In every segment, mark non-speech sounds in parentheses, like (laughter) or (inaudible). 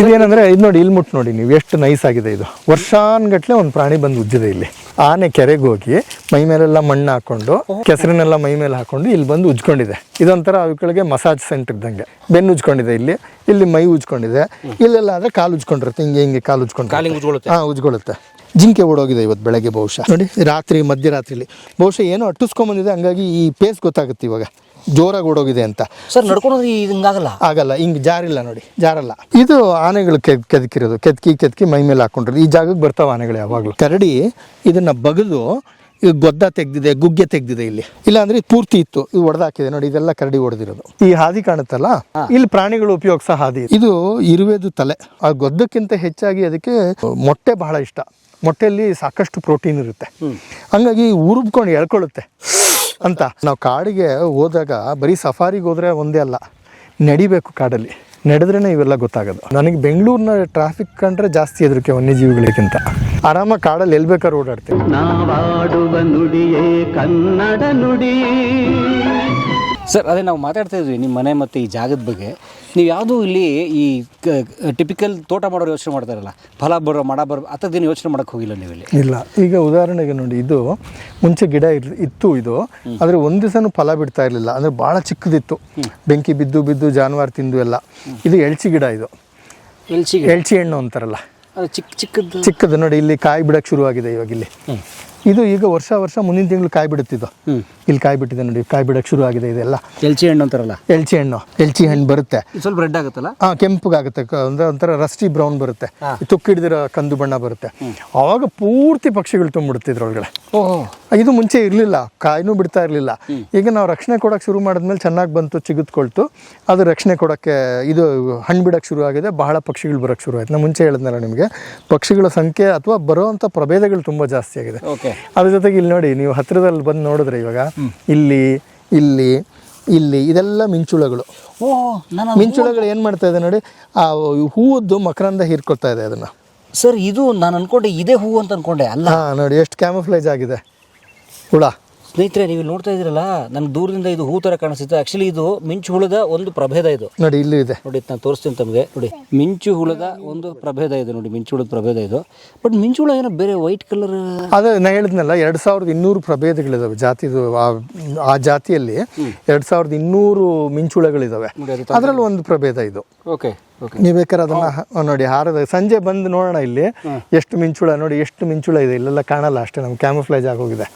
ಇದೇನಂದ್ರೆ ಇದು ನೋಡಿ ಇಲ್ಲಿ ಮುಟ್ಟು ನೋಡಿ ನೀವು ಎಷ್ಟು ನೈಸ್ ಆಗಿದೆ ಇದು. ವರ್ಷಾನ್ಗಟ್ಲೆ ಒಂದು ಪ್ರಾಣಿ ಬಂದು ಉಜ್ಜಿದೆ ಇಲ್ಲಿ. ಆನೆ ಕೆರೆಗೆ ಹೋಗಿ ಮೈ ಮೇಲೆಲ್ಲ ಮಣ್ಣು ಹಾಕೊಂಡು ಕೆಸರಿನೆಲ್ಲ ಮೈ ಮೇಲೆ ಹಾಕೊಂಡು ಇಲ್ಲಿ ಬಂದು ಉಜ್ಕೊಂಡಿದೆ. ಇದೊಂಥರ ಅವುಗಳಿಗೆ ಮಸಾಜ್ ಸೆಂಟರ್ ಇದ್ದಂಗೆ. ಬೆನ್ನು ಉಜ್ಕೊಂಡಿದೆ ಇಲ್ಲಿ. ಇಲ್ಲಿ ಮೈ ಉಜ್ಕೊಂಡಿದೆ. ಇಲ್ಲೆಲ್ಲ ಆದ್ರೆ ಕಾಲು ಉಜ್ಕೊಂಡಿರುತ್ತೆ ಹಿಂಗೆ ಹಿಂಗೆ ಕಾಲು ಉಜ್ಕೊಂಡು ಹಾ ಉಜ್ಕೊಳ್ಳುತ್ತೆ ಜಿಂಕೆ ಓಡೋಗಿದೆ ಇವತ್ತು ಬೆಳಗ್ಗೆ ಬಹುಶಃ. ನೋಡಿ. ರಾತ್ರಿ ಮಧ್ಯರಾತ್ರಿಲಿ. ಬಹುಶಃ ಏನೋ ಅಟ್ಟಿಸ್ಕೊಂಬಂದಿದೆ ಹಂಗಾಗಿ ಈ ಪೇಸ್ ಗೊತ್ತಾಗುತ್ತೆ ಇವಾಗ. ಜೋರಾಗಿ ಓಡೋಗಿದೆ ಅಂತ. ಸರ್ ನಡ್ಕೊಂಡು ಹಿಂಗಾಗಲ್ಲ ಆಗಲ್ಲ? ಹಿಂಗೆ ಜಾರಿಲ್ಲ ನೋಡಿ ಜಾರಲ್ಲ. ಇದು ಆನೆಗಳು ಕೆದ್ ಕೆದಕಿರೋದು ಕೆದಕಿ ಕೆದಕಿ ಮೈ ಮೇಲೆ ಹಾಕೊಂಡಿರೋದು ಈ ಜಾಗಕ್ಕೆ ಬರ್ತಾವ ಆನೆಗಳು ಯಾವಾಗಲೂ. ಕರಡಿ ಇದನ್ನ ಬಗದು ಇದು ಗೊದ್ದ ತೆಗ್ದಿದೆ ಗುಗ್ಗೆ ತೆಗ್ದಿದೆ ಇಲ್ಲಿ. ಇಲ್ಲ ಅಂದ್ರೆ ಪೂರ್ತಿ ಇತ್ತು ಇದು ಹೊಡೆದಾಕಿದೆ ನೋಡಿ ಇದೆಲ್ಲ ಕರಡಿ ಹೊಡೆದಿರೋದು ಈ ಹಾದಿ ಕಾಣುತ್ತಲ್ಲ ಇಲ್ಲಿ ಪ್ರಾಣಿಗಳು ಉಪಯೋಗಿಸೋ ಹಾದಿ ಇದು. ಇರುವೆದು ತಲೆ. ಆ ಗೊದ್ದಕ್ಕಿಂತ ಹೆಚ್ಚಾಗಿ ಅದಕ್ಕೆ ಮೊಟ್ಟೆ ಬಹಳ ಇಷ್ಟ. ಮೊಟ್ಟೆಯಲ್ಲಿ ಸಾಕಷ್ಟು ಪ್ರೋಟೀನ್ ಇರುತ್ತೆ. ಹಂಗಾಗಿ ಉರುಬ್ಕೊಂಡು ಎಳ್ಕೊಳ್ಳುತ್ತೆ. ಅಂತ. ನಾವು ಕಾಡಿಗೆ ಹೋದಾಗ ಬರೀ ಸಫಾರಿಗೆ ಹೋದ್ರೆ ಒಂದೇ ಅಲ್ಲ, ನಡಿಬೇಕು ಕಾಡಲ್ಲಿ. ನಡೆದ್ರೇನೆ ಇವೆಲ್ಲ ಗೊತ್ತಾಗೋದು. ನನಗೆ ಬೆಂಗಳೂರಿನ ಟ್ರಾಫಿಕ್ ಕಂಡ್ರೆ ಜಾಸ್ತಿ ಎದುರಿಕೆ ವನ್ಯಜೀವಿಗಳಿಗಿಂತ. ಆರಾಮ ಕಾಡಲ್ಲಿ ಎಲ್ಲಿ ಬೇಕಾದ್ರೂ ಓಡಾಡ್ತೀವಿ ನಾವಾಡುವ ನುಡಿಯೇ ಕನ್ನಡ ನುಡಿ. ಸರ್ ಅದೇ ನಾವು ಮಾತಾಡ್ತಾ ಇದ್ವಿ ನಿಮ್ಮ ಮನೆ ಮತ್ತು ಈ ಜಾಗದ ಬಗ್ಗೆ. ನೀವು ಯಾವುದೂ ಇಲ್ಲಿ ಈ ಟಿಪಿಕಲ್ ತೋಟ ಮಾಡೋರು ಯೋಚನೆ ಮಾಡ್ತಾರಲ್ಲ ಫಲ ಬರೋ ಮಡ ಬರೋ ಆ ಥರದ್ದೇನು ಯೋಚನೆ ಮಾಡೋಕ್ಕೆ ಹೋಗಿಲ್ಲ ನೀವು ಇಲ್ಲಿ ಇಲ್ಲ ಈಗ ಉದಾಹರಣೆಗೆ ನೋಡಿ ಇದು ಮುಂಚೆ ಗಿಡ ಇರ್- ಇತ್ತು ಇದು ಆದರೆ ಒಂದು ದಿವಸನೂ ಫಲ ಬಿಡ್ತಾ ಇರಲಿಲ್ಲ ಅಂದರೆ ಭಾಳ ಚಿಕ್ಕದಿತ್ತು. ಬೆಂಕಿ ಬಿದ್ದು ಬಿದ್ದು ಜಾನುವಾರು ತಿಂದು ಎಲ್ಲ. ಇದು ಎಳ್ಚಿ ಗಿಡ ಇದು. ಎಳ್ಚಿ ಎಳ್ಚಿ ಹಣ್ಣು ಅಂತಾರಲ್ಲ. ಚಿಕ್ಕ ಚಿಕ್ಕದು ಚಿಕ್ಕದು ನೋಡಿ ಇಲ್ಲಿ ಕಾಯಿ ಬಿಡೋಕೆ ಶುರುವಾಗಿದೆ ಇವಾಗ ಇಲ್ಲಿ. ಇದು ಈಗ ವರ್ಷ ವರ್ಷ ಮುಂದಿನ ತಿಂಗಳು ಕಾಯಿ ಬಿಡುತ್ತಿದ್ದು ಇಲ್ಲಿ ಕಾಯಿ ಬಿಟ್ಟಿದೆ ನೋಡಿ ಕಾಯಿ ಬಿಡಕ್ಕೆ ಶುರು ಆಗಿದೆ ಇದೆಲ್ಲ. ಎಲ್ಚಿ ಹಣ್ಣು ಅಂತಾರಲ್ಲ? ಎಲ್ಚಿ ಹಣ್ಣು ಎಲ್ಚಿ ಹಣ್ಣು ಬರುತ್ತೆ. ಸ್ವಲ್ಪ ರೆಡ್ ಆಗುತ್ತಲ್ಲ? ಹಾ ಕೆಂಪಗಾಗುತ್ತೆ ಅಂದ್ರೆ ಒಂಥರ ರಸ್ಟಿ ಬ್ರೌನ್ ಬರುತ್ತೆ. ತುಕ್ಕಿಡಿದಿರೋ ಕಂದು ಬಣ್ಣ ಬರುತ್ತೆ. ಆವಾಗ ಪೂರ್ತಿ ಪಕ್ಷಿಗಳು ತುಂಬಿಡುತ್ತೆ ಇದ್ರೊಳಗಡೆ ಓಹೋ. ಇದು ಮುಂಚೆ ಇರಲಿಲ್ಲ ಕಾಯಿನೂ ಬಿಡ್ತಾ ಇರಲಿಲ್ಲ. ಈಗ ನಾವು ರಕ್ಷಣೆ ಕೊಡೋಕೆ ಶುರು ಮಾಡಿದ್ಮೇಲೆ ಚೆನ್ನಾಗಿ ಬಂತು ಚಿಗುತ್ಕೊಳ್ತು. ಅದು ರಕ್ಷಣೆ ಕೊಡೋಕ್ಕೆ ಇದು ಹಣ್ಣು ಬಿಡೋಕ್ಕೆ ಶುರು ಆಗಿದೆ ಬಹಳ ಪಕ್ಷಿಗಳು ಬರೋಕ್ಕೆ ಶುರು ಆಯ್ತು. ನಾನು ಮುಂಚೆ ಹೇಳಿದ್ನಲ್ಲ ನಿಮಗೆ ಪಕ್ಷಿಗಳ ಸಂಖ್ಯೆ ಅಥವಾ ಬರುವಂಥ ಪ್ರಭೇದಗಳು ತುಂಬ ಜಾಸ್ತಿ ಆಗಿದೆ. ಅದ್ರ ಜೊತೆಗೆ ಇಲ್ಲಿ ನೋಡಿ ನೀವು ಹತ್ತಿರದಲ್ಲಿ ಬಂದು ನೋಡಿದ್ರೆ ಇವಾಗ ಇಲ್ಲಿ ಇಲ್ಲಿ ಇಲ್ಲಿ ಇದೆಲ್ಲ ಮಿಂಚುಳಗಳು. ಮಿಂಚುಳಗಳು ಏನು ಮಾಡ್ತಾ ಇದೆ ನೋಡಿ ಆ ಹೂವದ್ದು ಮಕರಂದ ಹೀರ್ಕೊಳ್ತಾ ಇದೆ ಅದನ್ನು. ಸರ್ ಇದು ನಾನು ಅನ್ಕೊಂಡೆ ಇದೇ ಹೂವು ಅಂತ ಅನ್ಕೊಂಡೆ ಅಲ್ಲ. ನೋಡಿ ಎಷ್ಟು ಕ್ಯಾಮಫ್ಲೇಜ್ ಆಗಿದೆ. ಹುಳ. ಸ್ನೇಹಿತರೆ ನೀವು ನೋಡ್ತಾ ಇದ್ದೀರಲ್ಲ ನನ್ಗೆ ದೂರದಿಂದ ಇದು ಹೂ ತರ ಕಾಣಿಸುತ್ತೆ. ಆಕ್ಚುಲಿ ಇದು ಮಿಂಚು ಹುಳದ ಒಂದು ಪ್ರಭೇದ ಇದು. ನೋಡಿ ಇಲ್ಲಿ ಇದೆ. ನೋಡಿ ನಾನು ತೋರಿಸ್ತೀನಿ ತಮಗೆ. ನೋಡಿ ಮಿಂಚು ಹುಳದ ಒಂದು ಪ್ರಭೇದ ಇದೆ. ನೋಡಿ ಮಿಂಚು ಹುಳದ ಪ್ರಭೇದ ಇದು. ಬಟ್ ಮಿಂಚು ಹುಳ ಏನೋ ಬೇರೆ ವೈಟ್ ಕಲರ್ ಅದೇ ನಾ ಹೇಳಿದ್ನಲ್ಲ ಎರಡು ಸಾವಿರದ ಇನ್ನೂರು ಪ್ರಭೇದಗಳಿದಾವೆ. ಜಾತಿದು ಆ- ಜಾತಿಯಲ್ಲಿ ಎರಡು ಸಾವಿರದ ಇನ್ನೂರು ಮಿಂಚುಳಗಳಿದಾವೆ ಹುಳಗಳಿದಾವೆ. ಅದು ಅದರಲ್ಲಿ ಒಂದು ಪ್ರಭೇದ ಇದು. ಓಕೆ ನೀವು ಬೇಕಾದ್ರೆ ಅದನ್ನ ಹ- ನೋಡಿ ಹಾರದ ಸಂಜೆ ಬಂದು ನೋಡೋಣ ಇಲ್ಲಿ. ಎಷ್ಟು ಮಿಂಚುಳ ನೋಡಿ ಎಷ್ಟು ಮಿಂಚುಳ ಇದೆ. ಇಲ್ಲೆಲ್ಲ ಕಾಣಲ್ಲ ಅಷ್ಟೇ ನಮ್ಗೆ ಕ್ಯಾಮಫ್ಲೇಜ್ ಆಗೋಗಿದೆ.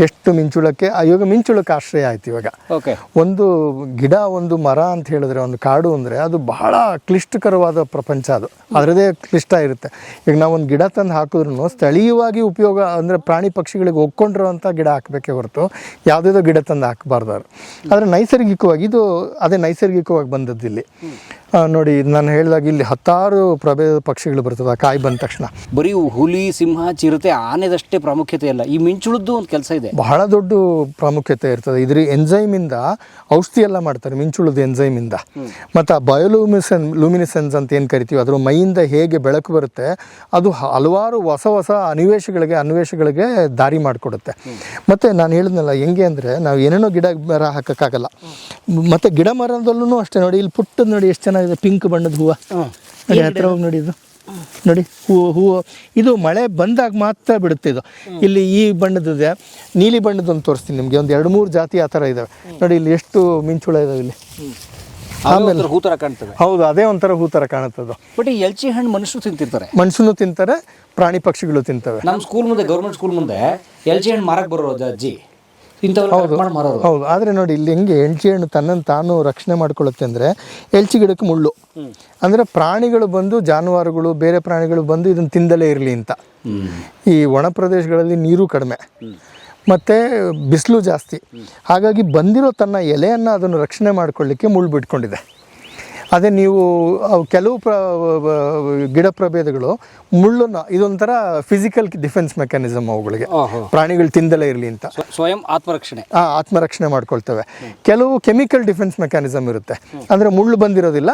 ಎಷ್ಟು ಮಿಂಚುಳಕ್ಕೆ ಆ, ಇವಾಗ ಮಿಂಚುಳಕ್ಕೆ ಆಶ್ರಯ ಆಯ್ತು ಇವಾಗ. ಒಂದು ಗಿಡ ಒಂದು ಮರ ಅಂತ ಹೇಳಿದ್ರೆ ಒಂದು ಕಾಡು ಅಂದ್ರೆ ಅದು ಬಹಳ ಕ್ಲಿಷ್ಟಕರವಾದ ಪ್ರಪಂಚ ಅದು. ಅದರದೇ ಕ್ಲಿಷ್ಟ ಇರುತ್ತೆ. ಈಗ ನಾವು ಒಂದು ಗಿಡ ತಂದು ಹಾಕಿದ್ರು ಸ್ಥಳೀಯವಾಗಿ ಉಪಯೋಗ ಅಂದ್ರೆ ಪ್ರಾಣಿ ಪಕ್ಷಿಗಳಿಗೆ ಒಕ್ಕೊಂಡಿರುವಂತ ಗಿಡ ಹಾಕಬೇಕೇ ಹೊರತು ಯಾವುದೇದೋ ಗಿಡ ತಂದು ಹಾಕಬಾರ್ದು ಆದ್ರೆ ನೈಸರ್ಗಿಕವಾಗಿ ಇದು ಅದೇ ನೈಸರ್ಗಿಕವಾಗಿ ಬಂದದ್ದು ಇಲ್ಲಿ ನೋಡಿ ನಾನು ಹೇಳಿದಾಗ ಇಲ್ಲಿ ಹತ್ತಾರು ಪ್ರಭೇದ ಪಕ್ಷಿಗಳು ಬರ್ತದೆ ಆ ಕಾಯಿ ಬಂದ ತಕ್ಷಣ. ಬರೀ ಹುಲಿ ಸಿಂಹ ಚಿರತೆ ಆನೆದಷ್ಟೇ ಪ್ರಾಮುಖ್ಯತೆ ಇಲ್ಲ. ಈ ಮಿಂಚುಳದ್ದು ಒಂದು ಕೆಲಸ ಇದೆ. ಬಹಳ ದೊಡ್ಡ ಪ್ರಾಮುಖ್ಯತೆ ಇರ್ತದೆ. ಇದ್ರ ಎಂಜೈಮಿಂದ ಔಷಧಿ ಎಲ್ಲ ಮಾಡ್ತಾರೆ ಮಿಂಚುಳದ ಎಂಜೈಮಿಂದ ಮತ್ತು ಆ ಬಯೋಲೂಮಿಸನ್ ಲೂಮಿನಿಸೆನ್ಸ್ ಅಂತ ಏನು ಕರಿತೀವಿ ಅದ್ರ ಮೈಯಿಂದ ಹೇಗೆ ಬೆಳಕು ಬರುತ್ತೆ ಅದು ಹಲವಾರು ಹೊಸ ಹೊಸ ಅನಿವೇಶಗಳಿಗೆ ಅನ್ವೇಷಗಳಿಗೆ ದಾರಿ ಮಾಡಿಕೊಡುತ್ತೆ. ಮತ್ತು ನಾನು ಹೇಳಿದ್ನಲ್ಲ ಹೆಂಗೆ ಅಂದರೆ ನಾವು ಏನೇನೋ ಗಿಡ ಮರ ಹಾಕೋಕ್ಕಾಗಲ್ಲ. ಮತ್ತು ಗಿಡ ಮರದಲ್ಲೂ ಅಷ್ಟೇ ನೋಡಿ ಇಲ್ಲಿ ಪುಟ್ಟದ ನೋಡಿ ಎಷ್ಟು ಚೆನ್ನಾಗಿದೆ ಪಿಂಕ್ ಬಣ್ಣದ ಹೂವು. ನೋಡಿ ಹತ್ರ ಹೋಗಿ ನೋಡಿ ಇದು. ನೋಡಿ ಹೂವು ಹೂವು ಇದು ಮಳೆ ಬಂದಾಗ ಮಾತ್ರ ಬಿಡುತ್ತೆ ಇದು. ಇಲ್ಲಿ ಈ ಬಣ್ಣದಿದೆ ನೀಲಿ ಬಣ್ಣದೊಂದು ತೋರಿಸ್ತೀನಿ ನಿಮಗೆ. ಒಂದು ಎರಡು ಮೂರು ಜಾತಿ ಆ ಥರ ಇದ್ದಾವೆ ನೋಡಿ ಇಲ್ಲಿ ಎಷ್ಟು ಮಿಂಚುಳ ಇದಾವೆ ಇಲ್ಲಿ. ಆಮೇಲೆ ಹೂ ಥರ ಕಾಣ್ತದೆ. ಹೌದು ಅದೇ ಒಂಥರ ಹೂ ಥರ ಕಾಣುತ್ತದು ಬಟ್ ಈ ಎಲ್ಚಿ ಹಣ್ಣು ಮನುಷ್ಯರು ತಿಂತಿರ್ತಾರೆ. ಮನುಷ್ಯನು ತಿಂತಾರೆ ಪ್ರಾಣಿ ಪಕ್ಷಿಗಳು ತಿಂತವೆ. ನಮ್ಮ ಸ್ಕೂಲ್ ಮುಂದೆ ಗೌರ್ಮೆಂಟ್ ಸ್ಕೂಲ್ ಮುಂದೆ ಎಲ್ಚಿ ಹಣ್ಣು ಮಾರಕ್ಕೆ ಬರೋದು ಅಜ್ಜಿ. ಇಂಥವ್ರು ಮಾರೋರು ಹೌದು. ಆದರೆ ನೋಡಿ ಇಲ್ಲಿ ಹೆಂಗೆ ಎಲ್ಚಿ ಹಣ್ಣು ತನ್ನನ್ನು ತಾನು ರಕ್ಷಣೆ ಮಾಡ್ಕೊಳ್ಳುತ್ತೆ ಅಂದರೆ ಎಲ್ಚಿ ಗಿಡಕ್ಕೆ ಮುಳ್ಳು. ಅಂದರೆ ಪ್ರಾಣಿಗಳು ಬಂದು ಜಾನುವಾರುಗಳು ಬೇರೆ ಪ್ರಾಣಿಗಳು ಬಂದು ಇದನ್ನು ತಿಂದಲೇ ಇರಲಿ ಅಂತ. ಈ ಒಣ ಪ್ರದೇಶಗಳಲ್ಲಿ ನೀರು ಕಡಿಮೆ. ಮತ್ತು ಬಿಸಿಲು ಜಾಸ್ತಿ. ಹಾಗಾಗಿ ಬಂದಿರೋ ತನ್ನ ಎಲೆಯನ್ನು ಅದನ್ನು ರಕ್ಷಣೆ ಮಾಡ್ಕೊಳ್ಳಿಕ್ಕೆ ಮುಳ್ಳು ಬಿಟ್ಕೊಂಡಿದೆ. ಅದೇ ನೀವು ಕೆಲವು ಪ್ರ ಗಿಡ ಪ್ರಭೇದಗಳು ಮುಳ್ಳನ್ನು ಇದೊಂಥರ ಫಿಸಿಕಲ್ ಡಿಫೆನ್ಸ್ ಮೆಕ್ಯಾನಿಸಮ್ ಅವುಗಳಿಗೆ. ಪ್ರಾಣಿಗಳು ತಿಂದಲೇ ಇರಲಿ ಅಂತ. ಸ್ವಯಂ ಆತ್ಮರಕ್ಷಣೆ. ಹಾಂ ಆತ್ಮರಕ್ಷಣೆ ಮಾಡ್ಕೊಳ್ತವೆ. ಕೆಲವು ಕೆಮಿಕಲ್ ಡಿಫೆನ್ಸ್ ಮೆಕ್ಯಾನಿಸಮ್ ಇರುತ್ತೆ. ಅಂದರೆ ಮುಳ್ಳು ಬಂದಿರೋದಿಲ್ಲ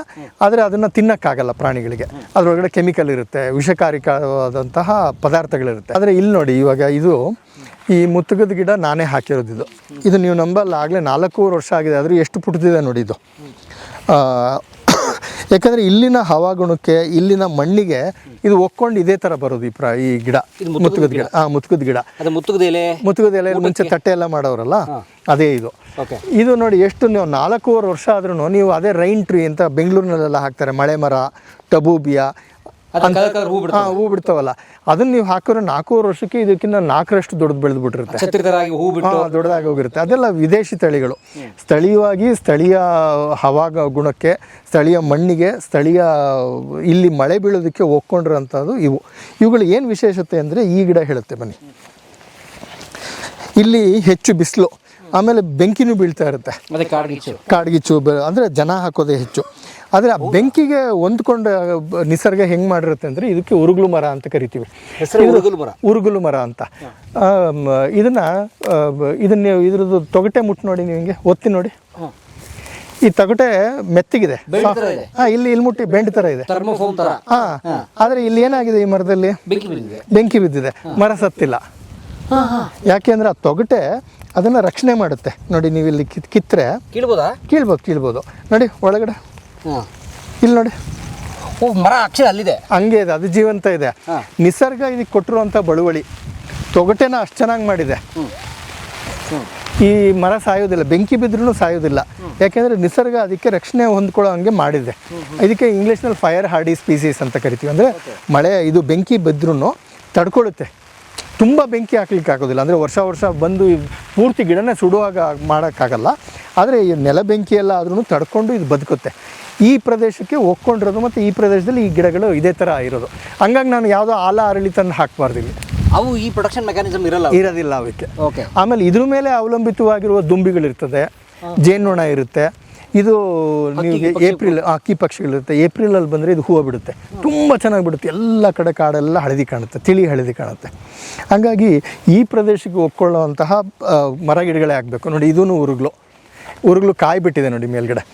ಆದರೆ ಅದನ್ನು ತಿನ್ನಕ್ಕಾಗಲ್ಲ ಪ್ರಾಣಿಗಳಿಗೆ. ಅದರೊಳಗಡೆ ಕೆಮಿಕಲ್ ಇರುತ್ತೆ ವಿಷಕಾರಿಕವಾದಂತಹ ಪದಾರ್ಥಗಳಿರುತ್ತೆ. ಆದರೆ ಇಲ್ಲಿ ನೋಡಿ ಇವಾಗ ಇದು ಈ ಮುತ್ತುಗದ ಗಿಡ ನಾನೇ ಹಾಕಿರೋದಿದು. ಇದು ನೀವು ನಂಬಲ್ಲ ಆಗಲೇ ನಾಲ್ಕೂವರೆ ವರ್ಷ ಆಗಿದೆ ಆದರೂ ಎಷ್ಟು ಪುಟ್ಟಿದೆ ನೋಡಿ ಇದು. ಯಾಕಂದರೆ ಇಲ್ಲಿನ ಹವಾಗುಣಕ್ಕೆ ಇಲ್ಲಿನ ಮಣ್ಣಿಗೆ ಇದು ಒಕ್ಕೊಂಡು ಇದೇ ಥರ ಬರೋದು ಈ ಪ್ರ ಈ ಗಿಡ. ಮುತ್ತುಗದ ಗಿಡ. ಹಾಂ ಮುತ್ತುಗದ ಗಿಡ. ಮುತ್ತುಗದ ಎಲೆ? ಮುತ್ತುಗದ ಎಲೆ ಮುಂಚೆ ತಟ್ಟೆ ಎಲ್ಲ ಮಾಡೋರಲ್ಲ? ಅದೇ ಇದು. ಇದು ನೋಡಿ ಎಷ್ಟು ನೀವು ನಾಲ್ಕೂವರೆ ವರ್ಷ ಆದ್ರೂ ನೀವು ಅದೇ ರೈನ್ ಟ್ರೀ ಅಂತ ಬೆಂಗಳೂರಿನಲ್ಲೆಲ್ಲ ಹಾಕ್ತಾರೆ. ಮಳೆ ಮರ ಟಬೂಬಿಯಾ ಹೂ ಬಿಡ್ತದೆ. ಹಾಂ ಹೂ ಬಿಡ್ತಾವಲ್ಲ. ಅದನ್ನ ನೀವು ಹಾಕಿದ್ರೆ ನಾಲ್ಕೂವರೆ ವರ್ಷಕ್ಕೆ ಇದಕ್ಕಿಂತ ನಾಲ್ಕರಷ್ಟು ದೊಡ್ಡದು ಬೆಳೆದು ಬಿಟ್ಟಿರುತ್ತೆ ಹೂ ಬಿಟ್ಟು ದೊಡ್ಡದಾಗಿ ಹೋಗಿರುತ್ತೆ. ಅದೆಲ್ಲ ವಿದೇಶಿ ತಳಿಗಳು. ಸ್ಥಳೀಯವಾಗಿ ಸ್ಥಳೀಯ ಹವಾಗ ಗುಣಕ್ಕೆ ಸ್ಥಳೀಯ ಮಣ್ಣಿಗೆ ಸ್ಥಳೀಯ ಇಲ್ಲಿ ಮಳೆ ಬೀಳೋದಕ್ಕೆ ಒಕ್ಕೊಂಡಿರೋಂಥದ್ದು ಇವು. ಇವುಗಳು ಏನು ವಿಶೇಷತೆ ಅಂದರೆ ಈ ಗಿಡ ಹೇಳುತ್ತೆ ಬನ್ನಿ. ಇಲ್ಲಿ ಹೆಚ್ಚು ಬಿಸಿಲು ಆಮೇಲೆ ಬೆಂಕಿನೂ ಬೀಳ್ತಾ ಇರುತ್ತೆ. ಕಾಡ್ಗಿಚ್ಚು. ಕಾಡ್ಗಿಚ್ಚು ಅಂದರೆ ಜನ ಹಾಕೋದೇ ಹೆಚ್ಚು. ಆದರೆ ಆ ಬೆಂಕಿಗೆ ಹೊಂದ್ಕೊಂಡು ನಿಸರ್ಗ ಹೆಂಗೆ ಮಾಡಿರುತ್ತೆ ಅಂದರೆ ಇದಕ್ಕೆ ಉರುಗುಲು ಮರ ಅಂತ ಕರಿತೀವಿ. ಮರ. ಉರುಗುಲು ಮರ ಅಂತ. ಇದನ್ನ ಇದನ್ನ ಇದ್ರದ್ದು ತೊಗಟೆ ಮುಟ್ಟು ನೋಡಿ ನೀವು ಹಿಂಗೆ ಒತ್ತಿ ನೋಡಿ. ಈ ತೊಗಟೆ ಮೆತ್ತಗಿದೆ. ಹಾಂ ಇಲ್ಲಿ ಇಲ್ಲಿ ಮುಟ್ಟಿ ಬೆಂಡ್ ತರ ಇದೆ. ಹಾಂ ಆದರೆ ಇಲ್ಲಿ ಏನಾಗಿದೆ ಈ ಮರದಲ್ಲಿ? ಬೆಂಕಿ ಬಿದ್ದಿದೆ. ಮರ ಸತ್ತಿಲ್ಲ. ಯಾಕೆ ಅಂದ್ರೆ ಆ ತೊಗಟೆ ಅದನ್ನ ರಕ್ಷಣೆ ಮಾಡುತ್ತೆ. ನೋಡಿ ನೀವು ಇಲ್ಲಿ ಕಿತ್ ಕಿತ್ತರೆ ಕೀಳ್ಬೋದಾ? ಕೀಳ್ಬೋದು ಕೀಳ್ಬೋದು. ನೋಡಿ ಒಳಗಡೆ. ಇಲ್ಲಿ ನೋಡಿ. ಓ ಮರ ಅಕ್ಷರ ಅಲ್ಲಿದೆ. ಹಂಗೆ ಇದೆ ಅದು ಜೀವಂತ ಇದೆ. ನಿಸರ್ಗ ಇದಕ್ಕೆ ಕೊಟ್ಟಿರುವಂಥ ಬಳುವಳಿ. ತೊಗಟೆನ ಅಷ್ಟು ಚೆನ್ನಾಗಿ ಮಾಡಿದೆ. ಈ ಮರ ಸಾಯೋದಿಲ್ಲ ಬೆಂಕಿ ಬಿದ್ರೂ ಸಾಯೋದಿಲ್ಲ. ಯಾಕೆಂದರೆ ನಿಸರ್ಗ ಅದಕ್ಕೆ ರಕ್ಷಣೆ ಹೊಂದ್ಕೊಳ್ಳೋ ಹಂಗೆ ಮಾಡಿದೆ. ಇದಕ್ಕೆ ಇಂಗ್ಲೀಷ್ನಲ್ಲಿ ಫೈರ್ ಹಾರ್ಡಿ ಸ್ಪೀಸೀಸ್ ಅಂತ ಕರಿತೀವಿ. ಅಂದರೆ ಮಳೆ ಇದು ಬೆಂಕಿ ಬಿದ್ರೂ ತಡ್ಕೊಳುತ್ತೆ. ತುಂಬ ಬೆಂಕಿ ಹಾಕ್ಲಿಕ್ಕೆ ಆಗೋದಿಲ್ಲ. ಅಂದರೆ ವರ್ಷ ವರ್ಷ ಬಂದು ಪೂರ್ತಿ ಗಿಡನೇ ಸುಡುವಾಗ ಮಾಡೋಕ್ಕಾಗಲ್ಲ. ಆದರೆ ಈ ನೆಲ ಬೆಂಕಿ ಎಲ್ಲ ಆದ್ರೂ ತಡ್ಕೊಂಡು ಇದು ಬದುಕುತ್ತೆ. ಈ ಪ್ರದೇಶಕ್ಕೆ ಒಕ್ಕೊಂಡಿರೋದು ಮತ್ತು ಈ ಪ್ರದೇಶದಲ್ಲಿ ಈ ಗಿಡಗಳು ಇದೇ ಥರ ಇರೋದು. ಹಂಗಾಗಿ ನಾನು ಯಾವುದೋ ಆಲ ಅರಳಿತನ ಹಾಕಬಾರ್ದು ಇಲ್ಲಿ. ಅವು ಈ ಪ್ರೊಡಕ್ಷನ್ ಮೆಕ್ಯಾನಿಸಮ್ ಇರಲ್ಲ ಇರೋದಿಲ್ಲ ಅವಕ್ಕೆ. ಓಕೆ ಆಮೇಲೆ ಇದ್ರ ಮೇಲೆ ಅವಲಂಬಿತವಾಗಿರುವ ದುಂಬಿಗಳಿರ್ತದೆ ಜೇನುನೊಣ ಇರುತ್ತೆ ಇದು ನಿಮಗೆ ಏಪ್ರಿಲ್ ಅಕ್ಕಿ ಪಕ್ಷಿಗಳಿರುತ್ತೆ. ಏಪ್ರಿಲಲ್ಲಿ ಬಂದರೆ ಇದು ಹೂವು ಬಿಡುತ್ತೆ. ತುಂಬ ಚೆನ್ನಾಗಿ ಬಿಡುತ್ತೆ. ಎಲ್ಲ ಕಡೆ ಕಾಡೆಲ್ಲ ಹಳದಿ ಕಾಣುತ್ತೆ ತಿಳಿ ಹಳದಿ ಕಾಣುತ್ತೆ. ಹಾಗಾಗಿ ಈ ಪ್ರದೇಶಕ್ಕೆ ಒಕ್ಕೊಳ್ಳುವಂತಹ ಮರ ಗಿಡಗಳೇ ಆಗಬೇಕು. ನೋಡಿ ಇದೂ ಉರುಗ್ಲು. ಉರುಗ್ಲು ಕಾಯಿ ಬಿಟ್ಟಿದೆ ನೋಡಿ ಮೇಲ್ಗಡೆ.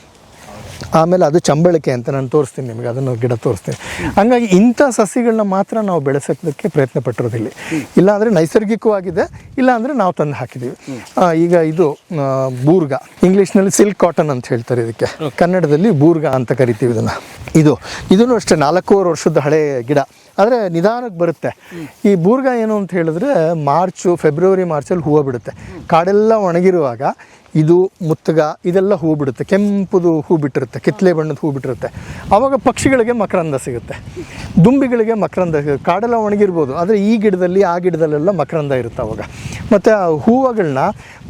ಆಮೇಲೆ ಅದು ಚಂಬಳಿಕೆ ಅಂತ ನಾನು ತೋರಿಸ್ತೀನಿ ನಿಮಗೆ ಅದನ್ನು ಗಿಡ ತೋರಿಸ್ತೀನಿ. ಹಂಗಾಗಿ ಇಂಥ ಸಸಿಗಳನ್ನ ಮಾತ್ರ ನಾವು ಬೆಳೆಸೋದಕ್ಕೆ ಪ್ರಯತ್ನ ಪಟ್ಟಿರೋದಿಲ್ಲ. ಇಲ್ಲಾಂದರೆ ನೈಸರ್ಗಿಕವಾಗಿದೆ ಇಲ್ಲಾಂದರೆ ನಾವು ತಂದು ಹಾಕಿದ್ದೀವಿ ಈಗ ಇದು ಬೂರ್ಗ. ಇಂಗ್ಲೀಷ್ನಲ್ಲಿ ಸಿಲ್ಕ್ ಕಾಟನ್ ಅಂತ ಹೇಳ್ತಾರೆ ಇದಕ್ಕೆ. ಕನ್ನಡದಲ್ಲಿ ಬೂರ್ಗ ಅಂತ ಕರಿತೀವಿ ಇದನ್ನು. ಇದು ಇದನ್ನು ಅಷ್ಟೇ ನಾಲ್ಕೂವರೆ ವರ್ಷದ ಹಳೆ ಗಿಡ. ಆದರೆ ನಿಧಾನಕ್ಕೆ ಬರುತ್ತೆ. ಈ ಬೂರ್ಗ ಏನು ಅಂತ ಹೇಳಿದ್ರೆ ಮಾರ್ಚು ಫೆಬ್ರವರಿ ಮಾರ್ಚಲ್ಲಿ ಹೂವು ಬಿಡುತ್ತೆ. ಕಾಡೆಲ್ಲ ಒಣಗಿರುವಾಗ ಇದು ಮುತ್ತಗ, ಇದೆಲ್ಲ ಹೂ ಬಿಡುತ್ತೆ. ಕೆಂಪುದು ಹೂ ಬಿಟ್ಟಿರುತ್ತೆ ಕಿತ್ತಲೆ ಬಣ್ಣದ ಹೂ ಬಿಟ್ಟಿರುತ್ತೆ. ಆವಾಗ ಪಕ್ಷಿಗಳಿಗೆ ಮಕರಂದ ಸಿಗುತ್ತೆ. ದುಂಬಿಗಳಿಗೆ ಮಕರಂದ ಸಿಗುತ್ತೆ. ಕಾಡೆಲ್ಲ ಒಣಗಿರ್ಬೋದು, ಆದರೆ ಈ ಗಿಡದಲ್ಲಿ, ಆ ಗಿಡದಲ್ಲೆಲ್ಲ ಮಕರಂದ ಇರುತ್ತೆ ಅವಾಗ. ಮತ್ತು ಆ ಹೂವುಗಳನ್ನ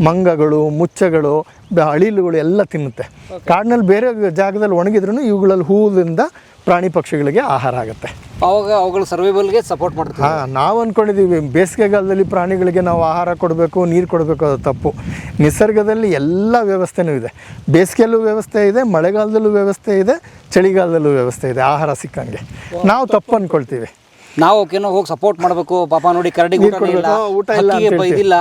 ಮಂಗಗಳು, ಮುಚ್ಚಗಳು ಅಳಿಲುಗಳು ಎಲ್ಲ ತಿನ್ನುತ್ತೆ. ಕಾಡಿನಲ್ಲಿ ಬೇರೆ ಜಾಗದಲ್ಲಿ ಒಣಗಿದ್ರೂ ಇವುಗಳಲ್ಲಿ ಹೂವಿಂದ ಪ್ರಾಣಿ ಪಕ್ಷಿಗಳಿಗೆ ಆಹಾರ ಆಗುತ್ತೆ. ಅವಾಗ ಅವುಗಳ ಸರ್ವೈವಲ್ಗೆ ಸಪೋರ್ಟ್ ಮಾಡ್ತೀವಿ ಹಾಂ ನಾವು ಅಂದ್ಕೊಂಡಿದ್ದೀವಿ ಬೇಸಿಗೆಗಾಲದಲ್ಲಿ ಪ್ರಾಣಿಗಳಿಗೆ ನಾವು ಆಹಾರ ಕೊಡಬೇಕು ನೀರು ಕೊಡಬೇಕು ಅದು ತಪ್ಪು. ನಿಸರ್ಗದಲ್ಲಿ ಎಲ್ಲ ವ್ಯವಸ್ಥೆನೂ ಇದೆ. ಬೇಸಿಗೆಯಲ್ಲೂ ವ್ಯವಸ್ಥೆ ಇದೆ ಮಳೆಗಾಲದಲ್ಲೂ ವ್ಯವಸ್ಥೆ ಇದೆ ಚಳಿಗಾಲದಲ್ಲೂ ವ್ಯವಸ್ಥೆ ಇದೆ ಆಹಾರ ಸಿಕ್ಕಂಗೆ. ನಾವು ತಪ್ಪು. ಅಂದ್ಕೊಳ್ತೀವಿ ನಾವು ಹೋಗಿ ಸಪೋರ್ಟ್ ಮಾಡಬೇಕು ಪಾಪ ನೋಡಿ ಕರಡಿಗೆ ಊಟ ಇಲ್ಲ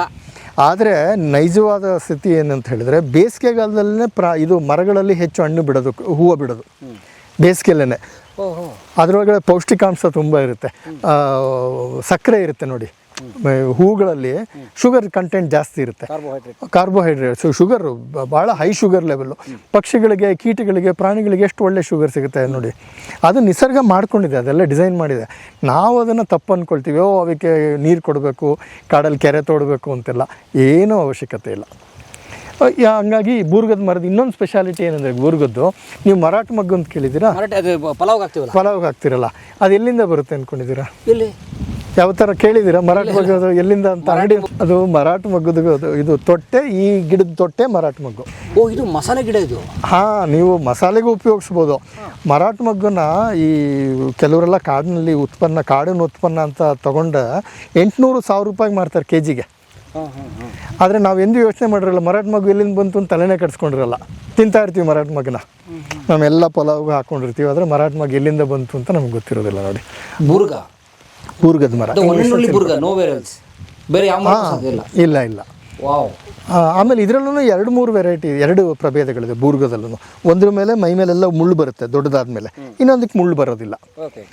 ಆದರೆ ನೈಜವಾದ ಸ್ಥಿತಿ ಏನಂತ ಹೇಳಿದ್ರೆ ಬೇಸಿಗೆಗಾಲದಲ್ಲೇ ಪ್ರಾ ಇದು ಮರಗಳಲ್ಲಿ ಹೆಚ್ಚು ಹಣ್ಣು ಬಿಡೋದು ಹೂವು ಬಿಡೋದು. ಬೇಸಿಗೆಯಲ್ಲೇ ಅದರೊಳಗಡೆ ಪೌಷ್ಟಿಕಾಂಶ ತುಂಬ ಇರುತ್ತೆ. ಆ, ಸಕ್ಕರೆ ಇರುತ್ತೆ ನೋಡಿ. ಹೂಗಳಲ್ಲಿ ಶುಗರ್ ಕಂಟೆಂಟ್ ಜಾಸ್ತಿ ಇರುತ್ತೆ. ಕಾರ್ಬೋಹೈಡ್ರೇಟ್ ಕಾರ್ಬೋಹೈಡ್ರೇಟ್ಸ್ ಶುಗರ್ ಭಾಳ ಹೈ ಶುಗರ್ ಲೆವೆಲ್ಲು ಪಕ್ಷಿಗಳಿಗೆ ಕೀಟಗಳಿಗೆ ಪ್ರಾಣಿಗಳಿಗೆ ಎಷ್ಟು ಒಳ್ಳೆ ಶುಗರ್ ಸಿಗುತ್ತೆ ನೋಡಿ. ಅದು ನಿಸರ್ಗ ಮಾಡ್ಕೊಂಡಿದೆ ಅದೆಲ್ಲ ಡಿಸೈನ್ ಮಾಡಿದೆ. ನಾವು ಅದನ್ನು ತಪ್ಪು ಅಂದ್ಕೊಳ್ತೀವಿ ಓ ಅದಕ್ಕೆ ನೀರು ಕೊಡಬೇಕು ಕಾಡಲ್ಲಿ ಕೆರೆ ತೋಡಬೇಕು ಅಂತೆಲ್ಲ ಏನೂ ಅವಶ್ಯಕತೆ ಇಲ್ಲ. ಹಂಗಾಗಿ ಬೂರ್ಗದ ಮರದ ಇನ್ನೊಂದು ಸ್ಪೆಷಾಲಿಟಿ ಏನಂದರೆ ಬೂರ್ಗದ್ದು ನೀವು ಮರಾಠ ಮಗ್ಗು ಅಂತ ಕೇಳಿದ್ದೀರಾ ಆಗ್ತಿರಲ್ಲ ಪಲಾವ್ಗೆ ಹಾಕ್ತಿರಲ್ಲ. ಅದು ಎಲ್ಲಿಂದ ಬರುತ್ತೆ ಅಂದ್ಕೊಂಡಿದ್ದೀರಾ ಇಲ್ಲಿ ಯಾವ ಥರ ಕೇಳಿದ್ದೀರಾ ಮರಾಠ ಮಗ್ಗು ಅದು ಎಲ್ಲಿಂದ ಅಂತ? ಅಂಗಡಿ ಅದು ಮರಾಠ ಮಗ್ಗದು ಅದು ಇದು ತೊಟ್ಟೆ ಈ ಗಿಡದ ತೊಟ್ಟೆ ಮರಾಠ ಮಗ್ಗು. ಓ ಇದು ಮಸಾಲೆ ಗಿಡ ಇದು? ಹಾಂ ನೀವು ಮಸಾಲೆಗೂ ಉಪಯೋಗಿಸ್ಬೋದು. ಮರಾಠ ಮಗ್ಗನ್ನ ಈ ಕೆಲವರೆಲ್ಲ ಕಾಡಿನಲ್ಲಿ ಉತ್ಪನ್ನ ಕಾಡಿನ ಉತ್ಪನ್ನ ಅಂತ ತಗೊಂಡು ಎಂಟುನೂರು ಸಾವಿರ ರೂಪಾಯಿಗೆ ಮಾರ್ತಾರೆ ಕೆ ಜಿಗೆ ಆದರೆ ನಾವು ಎಂದೂ ಯೋಚನೆ ಮಾಡಿರಲ್ಲ ಮರಾಠ ಮಗು ಎಲ್ಲಿಂದ ಬಂತು ಅಂತ ತಲೆನೇ ಕಟ್ಸ್ಕೊಂಡಿರಲ್ಲ ತಿಂತಾ ಇರ್ತೀವಿ ಮರಾಠ ಮಗನ ನಾವೆಲ್ಲ ಪಲಾವ್ಗೆ ಹಾಕೊಂಡಿರ್ತೀವಿ ಆದರೆ ಮರಾಠ ಮಗ ಎಲ್ಲಿಂದ ಬಂತು ಅಂತ ನಮ್ಗೆ ಗೊತ್ತಿರೋದಿಲ್ಲ ನೋಡಿ. ಬುರ್ಗ ಬೂರ್ಗದ ಮರ. ಅದು ಒಳ್ಳೆ ಬುರ್ಗ ನೋ ವೇರ್ ಎಲ್ಸ್ ಬೇರೆ ಯಾವ ಮರ ಸಾಧ್ಯಲ್ಲ ಇಲ್ಲ. ಇಲ್ಲ ವಾವ್. ಆಮೇಲೆ ಇದರಲ್ಲೂ ಎರಡು ಮೂರು ವೆರೈಟಿ ಎರಡು ಪ್ರಭೇದಗಳಿದೆ ಬೂರ್ಗದಲ್ಲೂ ಒಂದ್ರ ಮೇಲೆ ಮೈ ಮೇಲೆಲ್ಲ ಮುಳ್ಳು ಬರುತ್ತೆ ದೊಡ್ಡದಾದ್ಮೇಲೆ. ಇನ್ನೊಂದಕ್ಕೆ ಮುಳ್ಳು ಬರೋದಿಲ್ಲ. Okay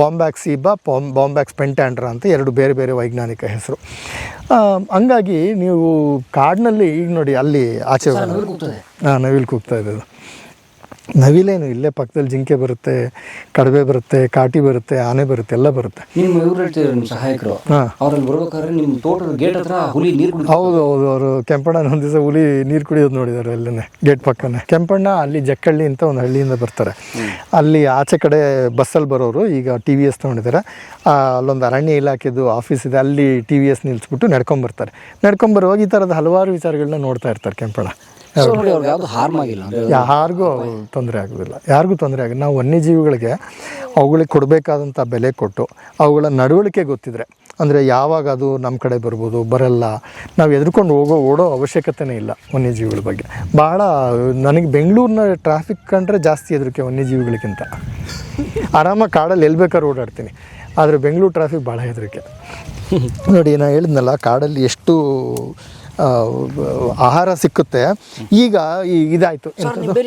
Bombax ceiba bomb Bombax pentandra ಅಂತ ಎರಡು ಬೇರೆ ಬೇರೆ ವೈಜ್ಞಾನಿಕ ಹೆಸರು. ಹಂಗಾಗಿ ನೀವು ಕಾಡಿನಲ್ಲಿ ಈಗ ನೋಡಿ ಅಲ್ಲಿ ಆಚೆ ಹಾಂ ನವಿಲು ಕೂಗ್ತಾ ಇದೆ ನವಿಲೇನು ಇಲ್ಲೇ ಪಕ್ಕದಲ್ಲಿ ಜಿಂಕೆ ಬರುತ್ತೆ ಕಡವೆ ಬರುತ್ತೆ ಕಾಟಿ ಬರುತ್ತೆ ಆನೆ ಬರುತ್ತೆ ಎಲ್ಲ ಬರುತ್ತೆ. ನಿಮ್ಮ ಇವ್ರು ಹೇಳ್ತಿದ್ರು ನಿಮ್ಮ ಸಹಾಯಕರು. ಅವ್ರಲ್ಲಿ ಬರ್ಬೇಕಾದ್ರೆ ನಿಮ್ಮ ತೋಟದ ಗೇಟ್ ಹತ್ರ ಹುಲಿ ನೀರು ಹೌದು ಹೌದು ಅವರು ಕೆಂಪಣ್ಣ ಒಂದು ದಿವಸ ಹುಲಿ ನೀರು ಕುಡಿಯೋದು ನೋಡಿದಾರೆ ಅಲ್ಲೇ ಗೇಟ್ ಪಕ್ಕನೆ. ಕೆಂಪಣ್ಣ ಅಲ್ಲಿ ಜಕ್ಕಳ್ಳಿ ಅಂತ ಒಂದು ಹಳ್ಳಿಯಿಂದ ಬರ್ತಾರೆ. ಅಲ್ಲಿ ಆಚೆ ಕಡೆ ಬಸ್ಸಲ್ಲಿ ಬರೋರು ಈಗ ಟಿ ವಿ ಎಸ್ ತೊಗೊಂಡಿದ್ದಾರೆ ಆ, ಅಲ್ಲೊಂದು ಅರಣ್ಯ ಇಲಾಖೆದು ಆಫೀಸ್ ಇದೆ ಅಲ್ಲಿ ಟಿ ವಿ ಎಸ್ ನಿಲ್ಲಿಸ್ಬಿಟ್ಟು ನಡ್ಕೊಂಬರ್ತಾರೆ ನಡ್ಕೊಂಬರುವಾಗ ಈ ಥರದ ಹಲವಾರು ವಿಚಾರಗಳನ್ನ ನೋಡ್ತಾ ಇರ್ತಾರೆ ಕೆಂಪಣ್ಣ. ಸೊ ನೋಡಿ ಅವ್ರಿಗೆ ಯಾವುದು ಹಾರ್ಮ್ ಆಗಿಲ್ಲ. ಅಂದ್ರೆ ಯಾರಿಗೂ ತೊಂದರೆ ಆಗೋದಿಲ್ಲ. ಯಾರಿಗೂ ತೊಂದರೆ ಆಗಿಲ್ಲ ನಾವು ವನ್ಯಜೀವಿಗಳಿಗೆ ಅವುಗಳಿಗೆ ಕೊಡಬೇಕಾದಂಥ ಬೆಲೆ ಕೊಟ್ಟು ಅವುಗಳ ನಡವಳಿಕೆ ಗೊತ್ತಿದ್ರೆ ಅಂದರೆ ಯಾವಾಗ ಅದು ನಮ್ಮ ಕಡೆ ಬರ್ಬೋದು ಬರಲ್ಲ ನಾವು ಎದುರ್ಕೊಂಡು ಹೋಗೋ ಓಡೋ ಅವಶ್ಯಕತೆನೇ ಇಲ್ಲ ವನ್ಯಜೀವಿಗಳ ಬಗ್ಗೆ. ಭಾಳ ನನಗೆ ಬೆಂಗಳೂರಿನ ಟ್ರಾಫಿಕ್ ಕಂಡ್ರೆ ಜಾಸ್ತಿ ಎದುರಿಕೆ ವನ್ಯಜೀವಿಗಳಿಗಿಂತ. ಆರಾಮಾಗಿ ಕಾಡಲ್ಲಿ ಎಲ್ಲಿ ಬೇಕಾದ್ರೂ ಓಡಾಡ್ತೀನಿ ಆದರೆ ಬೆಂಗಳೂರು ಟ್ರಾಫಿಕ್ ಭಾಳ ಹೆದರಿಕೆ. ನೋಡಿ ನಾನು ಹೇಳಿದ್ನಲ್ಲ ಕಾಡಲ್ಲಿ ಎಷ್ಟು ಆಹಾರ ಸಿಕ್ಕುತ್ತೆ. ಈಗ ಈ ಇದಾಯಿತು.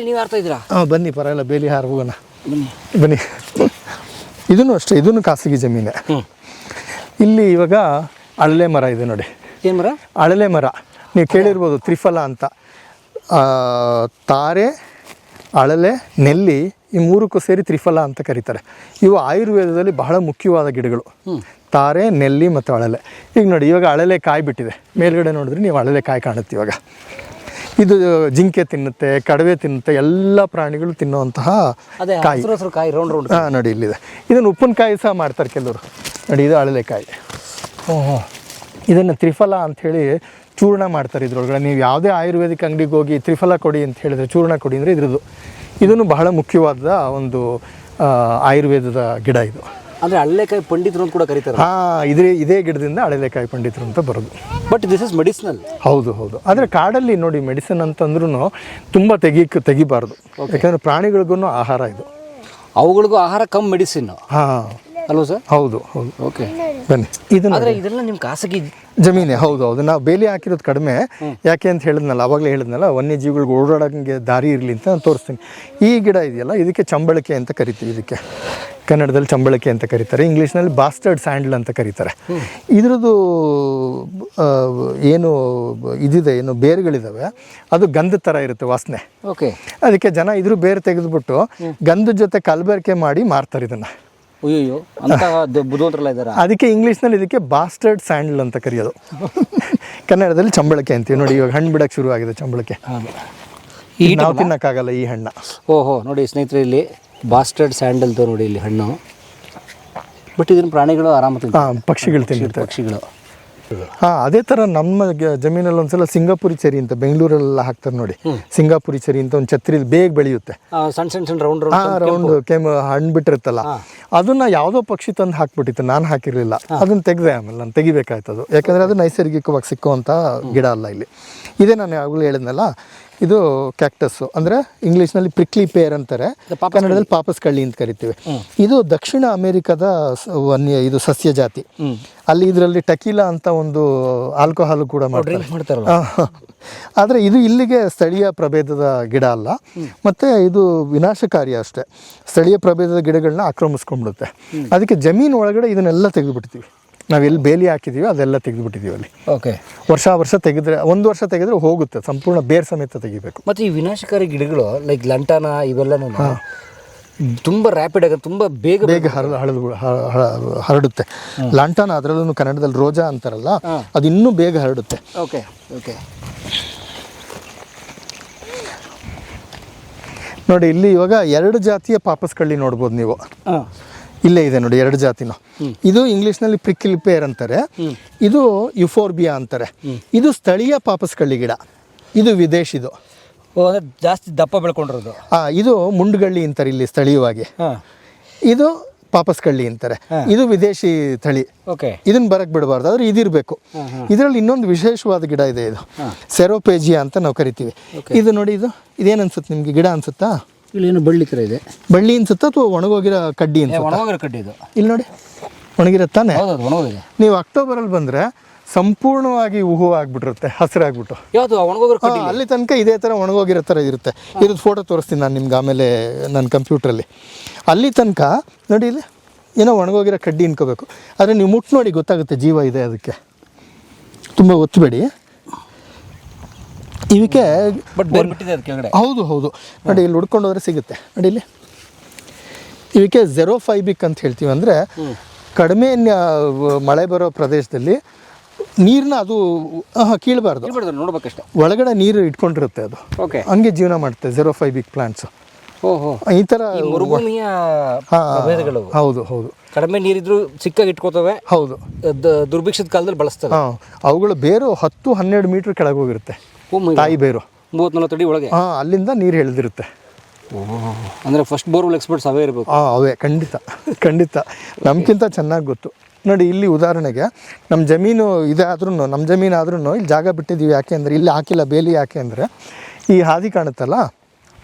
ನೀವು ಇದ್ದೀರಾ? ಹಾಂ ಬನ್ನಿ ಪರವಾಗಿಲ್ಲ ಬೇಲಿ ಹಾರ ಹೋಗೋಣ. ಬನ್ನಿ. ಇದನ್ನು ಅಷ್ಟೇ ಇದನ್ನು ಖಾಸಗಿ ಜಮೀನೆ. ಇಲ್ಲಿ ಇವಾಗ ಅಳಲೆ ಮರ ಇದೆ ನೋಡಿ. ಏನು ಮರ? ಅಳಲೆ ಮರ. ನೀವು ಕೇಳಿರ್ಬೋದು ತ್ರಿಫಲ ಅಂತ. ತಾರೆ ಅಳಲೆ ನೆಲ್ಲಿ ಈ ಮೂರಕ್ಕೂ ಸೇರಿ ತ್ರಿಫಲ ಅಂತ ಕರೀತಾರೆ. ಇವು ಆಯುರ್ವೇದದಲ್ಲಿ ಬಹಳ ಮುಖ್ಯವಾದ ಗಿಡಗಳು. ತಾರೆ ನೆಲ್ಲಿ ಮತ್ತು ಅಳಲೆ. ಈಗ ನೋಡಿ ಇವಾಗ ಅಳಲೆ ಕಾಯಿ ಬಿಟ್ಟಿದೆ ಮೇಲ್ಗಡೆ ನೋಡಿದ್ರೆ ನೀವು ಅಳಲೆ ಕಾಯಿ ಕಾಣುತ್ತೆ ಇವಾಗ. ಇದು ಜಿಂಕೆ ತಿನ್ನುತ್ತೆ ಕಡವೆ ತಿನ್ನುತ್ತೆ ಎಲ್ಲ ಪ್ರಾಣಿಗಳು ತಿನ್ನುವಂತಹ ಅದೇ ಕಾಯಿ. ಕಾಯಿ ರೌಂಡ್ ರೌಂಡ್ ಹಾಂ ನೋಡಿ ಇಲ್ಲಿದೆ. ಇದನ್ನು ಉಪ್ಪಿನಕಾಯಿ ಸಹ ಮಾಡ್ತಾರೆ ಕೆಲವರು. ನೋಡಿ ಇದು ಅಳಲೆಕಾಯಿ ಹ್ಞೂ ಇದನ್ನು ತ್ರಿಫಲ ಅಂಥೇಳಿ ಚೂರ್ಣ ಮಾಡ್ತಾರೆ ಇದ್ರೊಳಗಡೆ. ನೀವು ಯಾವುದೇ ಆಯುರ್ವೇದಿಕ್ ಅಂಗಡಿಗೆ ಹೋಗಿ ತ್ರಿಫಲ ಕೊಡಿ ಅಂತ ಹೇಳಿದ್ರೆ ಚೂರ್ಣ ಕೊಡಿ ಅಂದರೆ ಇದ್ರದ್ದು. ಇದನ್ನು ಬಹಳ ಮುಖ್ಯವಾದ ಒಂದು ಆಯುರ್ವೇದದ ಗಿಡ ಇದು. ಅಂದರೆ ಹಳ್ಳೆಕಾಯಿ ಪಂಡಿತರು ಅಂತ ಕೂಡ ಕರೀತಾರೆ. ಹಾಂ ಇದೇ ಇದೇ ಗಿಡದಿಂದ ಅಳಲೆಕಾಯಿ ಪಂಡಿತರು ಅಂತ ಬರೋದು. ಬಟ್ ದಿಸ್ ಇಸ್ ಮೆಡಿಸಿನಲ್ ಹೌದು ಹೌದು. ಆದರೆ ಕಾಡಲ್ಲಿ ನೋಡಿ ಮೆಡಿಸಿನ್ ಅಂತಂದ್ರೂ ತುಂಬ ತೆಗಿ ತೆಗಿಬಾರ್ದು. ಯಾಕಂದ್ರೆ ಪ್ರಾಣಿಗಳಿಗೂ ಆಹಾರ ಇದು. ಅವುಗಳಿಗೂ ಆಹಾರ ಕಮ್ ಮೆಡಿಸಿನ್ ಹಾಂ. ಅಲ್ವಾ ಸರ್ ಹೌದು ಹೌದು. ಓಕೆ ಬನ್ನಿ. ಇದು ಆದರೆ ಇದೆಲ್ಲ ನಿಮ್ಮ ಖಾಸಗಿ ಜಮೀನೆ ಹೌದು ಹೌದು. ನಾವು ಬೇಲಿ ಹಾಕಿರೋದು ಕಡಿಮೆ. ಯಾಕೆ ಅಂತ ಹೇಳಿದ್ನಲ್ಲ ಅವಾಗಲೇ ಹೇಳಿದ್ನಲ್ಲ ವನ್ಯಜೀವಿಗಳಿಗೆ ಓಡಾಡೋಂಗೆ ದಾರಿ ಇರಲಿ ಅಂತ ನಾನು ತೋರಿಸ್ತೀನಿ. ಈ ಗಿಡ ಇದೆಯಲ್ಲ ಇದಕ್ಕೆ ಚಂಬಳಿಕೆ ಅಂತ ಕರಿತೀವಿ ಇದಕ್ಕೆ. ಕನ್ನಡದಲ್ಲಿ ಚಂಬಳಕೆ ಅಂತ ಕರೀತಾರೆ ಇಂಗ್ಲೀಷ್ನಲ್ಲಿ ಬಾಸ್ಟರ್ಡ್ ಸ್ಯಾಂಡಲ್ ಅಂತ ಕರೀತಾರೆ. ಇದ್ರದ್ದು ಏನು ಇದಿದೆ ಏನು ಬೇರುಗಳಿದ್ದಾವೆ ಅದು ಗಂಧದ ಥರ ಇರುತ್ತೆ ವಾಸನೆ. ಓಕೆ ಅದಕ್ಕೆ ಜನ ಇದ್ರ ಬೇರು ತೆಗೆದುಬಿಟ್ಟು ಗಂಧದ ಜೊತೆ ಕಲಬೆರಕೆ ಮಾಡಿ ಮಾರ್ತಾರೆ ಇದನ್ನು. ಅಯ್ಯೋ ಅದಕ್ಕೆ ಇಂಗ್ಲೀಷ್ನಲ್ಲಿ ಇದಕ್ಕೆ ಬಾಸ್ಟರ್ಡ್ ಸ್ಯಾಂಡಲ್ ಅಂತ ಕರೆಯೋದು. (laughs) ಕನ್ನಡದಲ್ಲಿ ಚಂಬಳಕೆ ಅಂತೀವಿ. ನೋಡಿ ಇವಾಗ ಹಣ್ಣು ಬಿಡಕ್ಕೆ ಶುರು ಆಗಿದೆ ಚಂಬಳಕೆ ಈ ನಾವು ತಿನ್ನಕ್ಕಾಗಲ್ಲ ಈ ಹಣ್ಣ. ಓಹೋ ನೋಡಿ ಸ್ನೇಹಿತರೆ ಇಲ್ಲಿ ಬಾಸ್ಟರ್ಡ್ ಸ್ಯಾಂಡಲ್ದು ನೋಡಿ ಇಲ್ಲಿ ಹಣ್ಣು. ಬಟ್ ಇದನ್ನು ಪ್ರಾಣಿಗಳು ಆರಾಮ ಹಾಂ ಪಕ್ಷಿಗಳು ತಿನ್ನುತ್ತೆ ಪಕ್ಷಿಗಳು. ಹಾಂ ಅದೇ ಥರ ನಮ್ಮ ಜಮೀನಲ್ಲಿ ಒಂದ್ಸಲ ಸಿಂಗಾಪುರಿ ಚರಿ ಅಂತ ಬೆಂಗಳೂರಲ್ಲೆಲ್ಲ ಹಾಕ್ತಾರೆ ನೋಡಿ. ಸಿಂಗಾಪುರಿ ಚರಿ ಅಂತ ಒಂದು ಛತ್ರಿ ಬೇಗ ಬೆಳೆಯುತ್ತೆ. ಸಣ್ಣ ಸಣ್ಣ ಸಣ್ಣ ರೌಂಡ್ ರೌಂಡ್ ಕೆಮ್ಮು ಹಣ್ಣು ಬಿಟ್ಟಿರುತ್ತಲ್ಲ. ಅದನ್ನ ಯಾವುದೋ ಪಕ್ಷಿ ತಂದು ಹಾಕ್ಬಿಟ್ಟಿತ್ತು ನಾನು ಹಾಕಿರಲಿಲ್ಲ. ಅದನ್ನ ತೆಗೆದೆ ಆಮೇಲೆ ನಾನು ತೆಗಿಬೇಕಾಯ್ತದು. ಯಾಕಂದ್ರೆ ಅದು ನೈಸರ್ಗಿಕವಾಗಿ ಸಿಕ್ಕುವಂಥ ಗಿಡ ಅಲ್ಲ ಇಲ್ಲಿ. ಇದೇ ನಾನು ಯಾವಾಗಲೂ ಹೇಳಿದ್ನಲ್ಲ ಇದು ಕ್ಯಾಕ್ಟಸ್ಸು. ಅಂದರೆ ಇಂಗ್ಲೀಷ್ನಲ್ಲಿ ಪ್ರಿಕ್ಲಿ ಪೇರ್ ಅಂತಾರೆ. ಕನ್ನಡದಲ್ಲಿ ಪಾಪಸ್ ಕಳ್ಳಿ ಅಂತ ಕರಿತೀವಿ. ಇದು ದಕ್ಷಿಣ ಅಮೆರಿಕದ ವನ್ಯ ಇದು ಸಸ್ಯ ಜಾತಿ. ಅಲ್ಲಿ ಇದರಲ್ಲಿ ಟಕೀಲಾ ಅಂತ ಒಂದು ಆಲ್ಕೋಹಾಲ್ ಕೂಡ ಮಾಡ್ತಾರೆ. ಆದರೆ ಇದು ಇಲ್ಲಿಗೆ ಸ್ಥಳೀಯ ಪ್ರಭೇದದ ಗಿಡ ಅಲ್ಲ. ಮತ್ತು ಇದು ವಿನಾಶಕಾರಿ ಅಷ್ಟೇ. ಸ್ಥಳೀಯ ಪ್ರಭೇದದ ಗಿಡಗಳನ್ನ ಆಕ್ರಮಿಸ್ಕೊಂಡ್ಬಿಡುತ್ತೆ. ಅದಕ್ಕೆ ಜಮೀನು ಒಳಗಡೆ ಇದನ್ನೆಲ್ಲ ತೆಗೆದುಬಿಡ್ತೀವಿ. ನಾವು ಎಲ್ಲಿ ಬೇಲಿ ಹಾಕಿದ್ದೀವಿ ಅದೆಲ್ಲ ತೆಗೆದುಬಿಟ್ಟಿದ್ದೀವಿ ಅಲ್ಲಿ. ಓಕೆ ವರ್ಷ ವರ್ಷ ತೆಗೆದ್ರೆ ಒಂದು ವರ್ಷ ತೆಗೆದ್ರೆ ಹೋಗುತ್ತೆ ಸಂಪೂರ್ಣ ಬೇರ್ ಸಮೇತ ತೆಗಿಬೇಕು. ಮತ್ತು ಈ ವಿನಾಶಕಾರಿ ಗಿಡಗಳು ಲೈಕ್ ಲಂಟಾನ ಇವೆಲ್ಲನೂ ತುಂಬ ರ್ಯಾಪಿಡ್ ಆಗ ತುಂಬ ಬೇಗ ಬೇಗ ಹರಡುತ್ತೆ. ಲಂಟಾನ ಅದರಲ್ಲೂ ಕನ್ನಡದಲ್ಲಿ ರೋಜಾ ಅಂತಾರಲ್ಲ ಅದು ಇನ್ನೂ ಬೇಗ ಹರಡುತ್ತೆ. ಓಕೆ ಓಕೆ ನೋಡಿ ಇಲ್ಲಿ ಇವಾಗ ಎರಡು ಜಾತಿಯ ಪಾಪಸ್ ಕಳ್ಳಿ ನೋಡ್ಬೋದು ನೀವು. ಇಲ್ಲೇ ಇದೆ ನೋಡಿ ಎರಡು ಜಾತಿನ. ಇದು ಇಂಗ್ಲಿಷ್ನಲ್ಲಿ ಪ್ರಿಕ್ಕಿಲ್ ಪೇರ್ ಅಂತಾರೆ. ಇದು ಯುಫೋರ್ಬಿಯಾ ಅಂತಾರೆ. ಇದು ಸ್ಥಳೀಯ ಪಾಪಸ್ ಕಳ್ಳಿ ಗಿಡ. ಇದು ವಿದೇಶಿದು ಜಾಸ್ತಿ ದಪ್ಪ ಬೆಳ್ಕೊಂಡಿರೋದು. ಆ, ಇದು ಮುಂಡ್ಗಳ್ಳಿ ಅಂತಾರೆ ಇಲ್ಲಿ ಸ್ಥಳೀಯವಾಗಿ. ಇದು ಪಾಪಸ್ ಕಳ್ಳಿ ಅಂತಾರೆ ಇದು ವಿದೇಶಿ ತಳಿ. ಓಕೆ. ಇದನ್ನ ಬರಕ್ ಬಿಡಬಾರ್ದು ಆದ್ರೆ ಇದಿರಬೇಕು. ಇದರಲ್ಲಿ ಇನ್ನೊಂದು ವಿಶೇಷವಾದ ಗಿಡ ಇದೆ ಇದು. ಸೆರೋಪೇಜಿಯಾ ಅಂತ ನಾವು ಕರಿತೀವಿ. ಇದು ನೋಡಿ ಇದು ಇದೇನು ಅನ್ಸುತ್ತೆ ನಿಮ್ಗೆ? ಗಿಡ ಅನ್ಸುತ್ತಾ? ಇಲ್ಲಿ ಏನು ಬಳ್ಳಿ ಥರ ಇದೆ. ಬಳ್ಳಿ ಅನ್ಸುತ್ತಾ ಅಥವಾ ಒಣಗೋಗಿರೋ ಕಡ್ಡಿ ಅನ್ಸುತ್ತಾ? ಒಣಗೋಗಿರೋ ಕಡ್ಡಿ ಇದು. ಇಲ್ಲಿ ನೋಡಿ ಒಣಗಿರತ್ತಾನೆ ಹೌದು ಒಣಗೋಗಿದೆ. ನೀವು ಅಕ್ಟೋಬರಲ್ಲಿ ಬಂದರೆ ಸಂಪೂರ್ಣವಾಗಿ ಹೂವು ಆಗ್ಬಿಟ್ಟಿರುತ್ತೆ ಹಸಿರಾಗ್ಬಿಟ್ಟು ಯಾವುದು ಒಣಗೋಗಿರೋ ಆ, ಅಲ್ಲಿ ತನಕ ಇದೇ ಥರ ಒಣಗೋಗಿರೋ ಥರ ಇರುತ್ತೆ. ಇರೋದು ಫೋಟೋ ತೋರಿಸ್ತೀನಿ ನಾನು ನಿಮ್ಗೆ ಆಮೇಲೆ ನನ್ನ ಕಂಪ್ಯೂಟ್ರಲ್ಲಿ. ಅಲ್ಲಿ ತನಕ ನೋಡಿ ಇಲ್ಲಿ ಏನೋ ಒಣಗೋಗಿರೋ ಕಡ್ಡಿ ಇನ್ಕೋಬೇಕು ಆದರೆ ನೀವು ಮುಟ್ಟು ನೋಡಿ ಗೊತ್ತಾಗುತ್ತೆ ಜೀವ ಇದೆ ಅದಕ್ಕೆ. ತುಂಬ ಒತ್ತಬೇಡಿ ಇವಕ್ಕೆ ಬಟ್ ಬಿಟ್ಟಿದೆ ಅದು ಕೆಳಗಡೆ ಹೌದು ಹೌದು. ನೋಡಿ ಇಲ್ಲಿ ಹುಡ್ಕೊಂಡು ಹೋದ್ರೆ ಸಿಗುತ್ತೆ. ನೋಡಿ ಇಲ್ಲಿ. ಇವಕ್ಕೆ ಜೆರೋಫೈಬಿಕ್ ಅಂತ ಹೇಳ್ತೀವಿ ಅಂದರೆ ಕಡಿಮೆ ಮಳೆ ಬರೋ ಪ್ರದೇಶದಲ್ಲಿ ನೀರನ್ನ ಅದು ಕೀಳಬಾರ್ದು. ನೋಡ್ಬೇಕಷ್ಟೇ. ಒಳಗಡೆ ನೀರು ಇಟ್ಕೊಂಡಿರುತ್ತೆ ಅದು. ಓಕೆ ಹಂಗೆ ಜೀವನ ಮಾಡುತ್ತೆ ಜೆರೋಫೈಬಿಕ್ ಪ್ಲಾಂಟ್ಸ್ ಓಹೋ ಈ ತರ ಮರುಭೂಮಿಯ ಹೌದು ಹೌದು. ಕಡಿಮೆ ನೀರಿದ್ರು ಚಿಕ್ಕಾಗಿ ಇಟ್ಕೋತವೆ. ಹೌದು. ದುರ್ಭಿಕ್ಷದ ಕಾಲದಲ್ಲಿ ಬಳಸ್ತಾರೆ ಅವುಗಳು ಬೇರು ಹತ್ತು ಹನ್ನೆರಡು ಮೀಟರ್ ಕೆಳಗೆ ಹೋಗಿರುತ್ತೆ. ತಾಯಿ ಬೇರು. ಮೂವತ್ತು ನಲ್ವತ್ತು ಅಡಿ ಒಳಗೆ? ಹಾಂ ಅಲ್ಲಿಂದ ನೀರು ಎಳೆದಿರುತ್ತೆ. ಅಂದರೆ ಫಸ್ಟ್ ಬೋರ್ವೆಲ್ ಎಕ್ಸ್ಪರ್ಟ್ಸ್ ಅವೇ ಇರಬೇಕು. ಹಾಂ ಅವೇ ಖಂಡಿತ ಖಂಡಿತ. ನಮ್ಗಿಂತ ಚೆನ್ನಾಗಿ ಗೊತ್ತು. ನೋಡಿ ಇಲ್ಲಿ ಉದಾಹರಣೆಗೆ ನಮ್ಮ ಜಮೀನು ಇದಾದ್ರೂ ಆದ್ರೂ ನಮ್ಮ ಜಮೀನು ಆದ್ರೂ ಇಲ್ಲಿ ಜಾಗ ಬಿಟ್ಟಿದ್ದೀವಿ ಯಾಕೆ ಅಂದರೆ ಇಲ್ಲಿ ಹಾಕಿಲ್ಲ ಬೇಲಿ ಯಾಕೆ ಅಂದರೆ ಈ ಹಾದಿ ಕಾಣುತ್ತಲ್ಲ?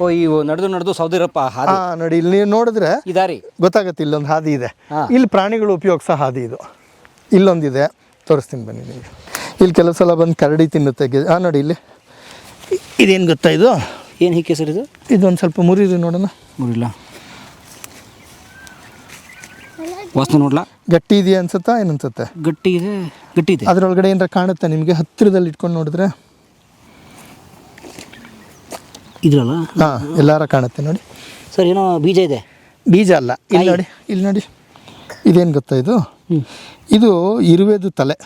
ಓ ಈ ನಡೆದು ನಡೆದು ಸೌದಿರಪ್ಪ ಹಾದಿ. ಹಾಂ ನೋಡಿ ಇಲ್ಲಿ ನೀವು ನೋಡಿದ್ರೆ ಇದಾರಿ ದಾರಿ. ಗೊತ್ತಾಗುತ್ತೆ ಇಲ್ಲೊಂದು ಹಾದಿ ಇದೆ. ಇಲ್ಲಿ ಪ್ರಾಣಿಗಳು ಉಪಯೋಗಿಸೋ ಹಾದಿ ಇದು. ಇಲ್ಲೊಂದಿದೆ. ತೋರಿಸ್ತೀನಿ ಬನ್ನಿ ನೀವು ಇಲ್ಲಿ ಕೆಲವು ಸಲ ಬಂದು ಕರಡಿ ತಿನ್ನುತ್ತೆ ಹಾಂ ನೋಡಿ ಇಲ್ಲಿ. ಇದೇನು ಗೊತ್ತಾ ಇದು? ಏನು ಹಿಕ್ಕೆ ಸರ್ ಇದು? ಇದೊಂದು ಸ್ವಲ್ಪ ಮುರಿದು ನೋಡೋಣ. ಮುರಿಲ್ಲ. ವಾಸನೆ ನೋಡ್ಲಾ? ಗಟ್ಟಿ ಇದೆಯಾ ಅನ್ಸುತ್ತಾ ಏನನ್ಸುತ್ತೆ? ಗಟ್ಟಿ ಇದೆ ಗಟ್ಟಿ ಇದೆ. ಅದರೊಳಗಡೆ ಏನಾರ ಕಾಣುತ್ತೆ ನಿಮಗೆ? ಹತ್ತಿರದಲ್ಲಿ ಇಟ್ಕೊಂಡು ನೋಡಿದ್ರೆ. ಇದ್ರಲ್ಲ? ಹಾಂ ಎಲ್ಲಾರ ಕಾಣುತ್ತೆ ನೋಡಿ. ಸರ್ ಏನೋ ಬೀಜ ಇದೆ. ಬೀಜ ಅಲ್ಲ. ಇಲ್ಲಿ ನೋಡಿ ಇಲ್ಲಿ ನೋಡಿ. ಇದೇನು ಗೊತ್ತಾ ಇದು? ಇದು ಇರುವೆದು ತಲೆ.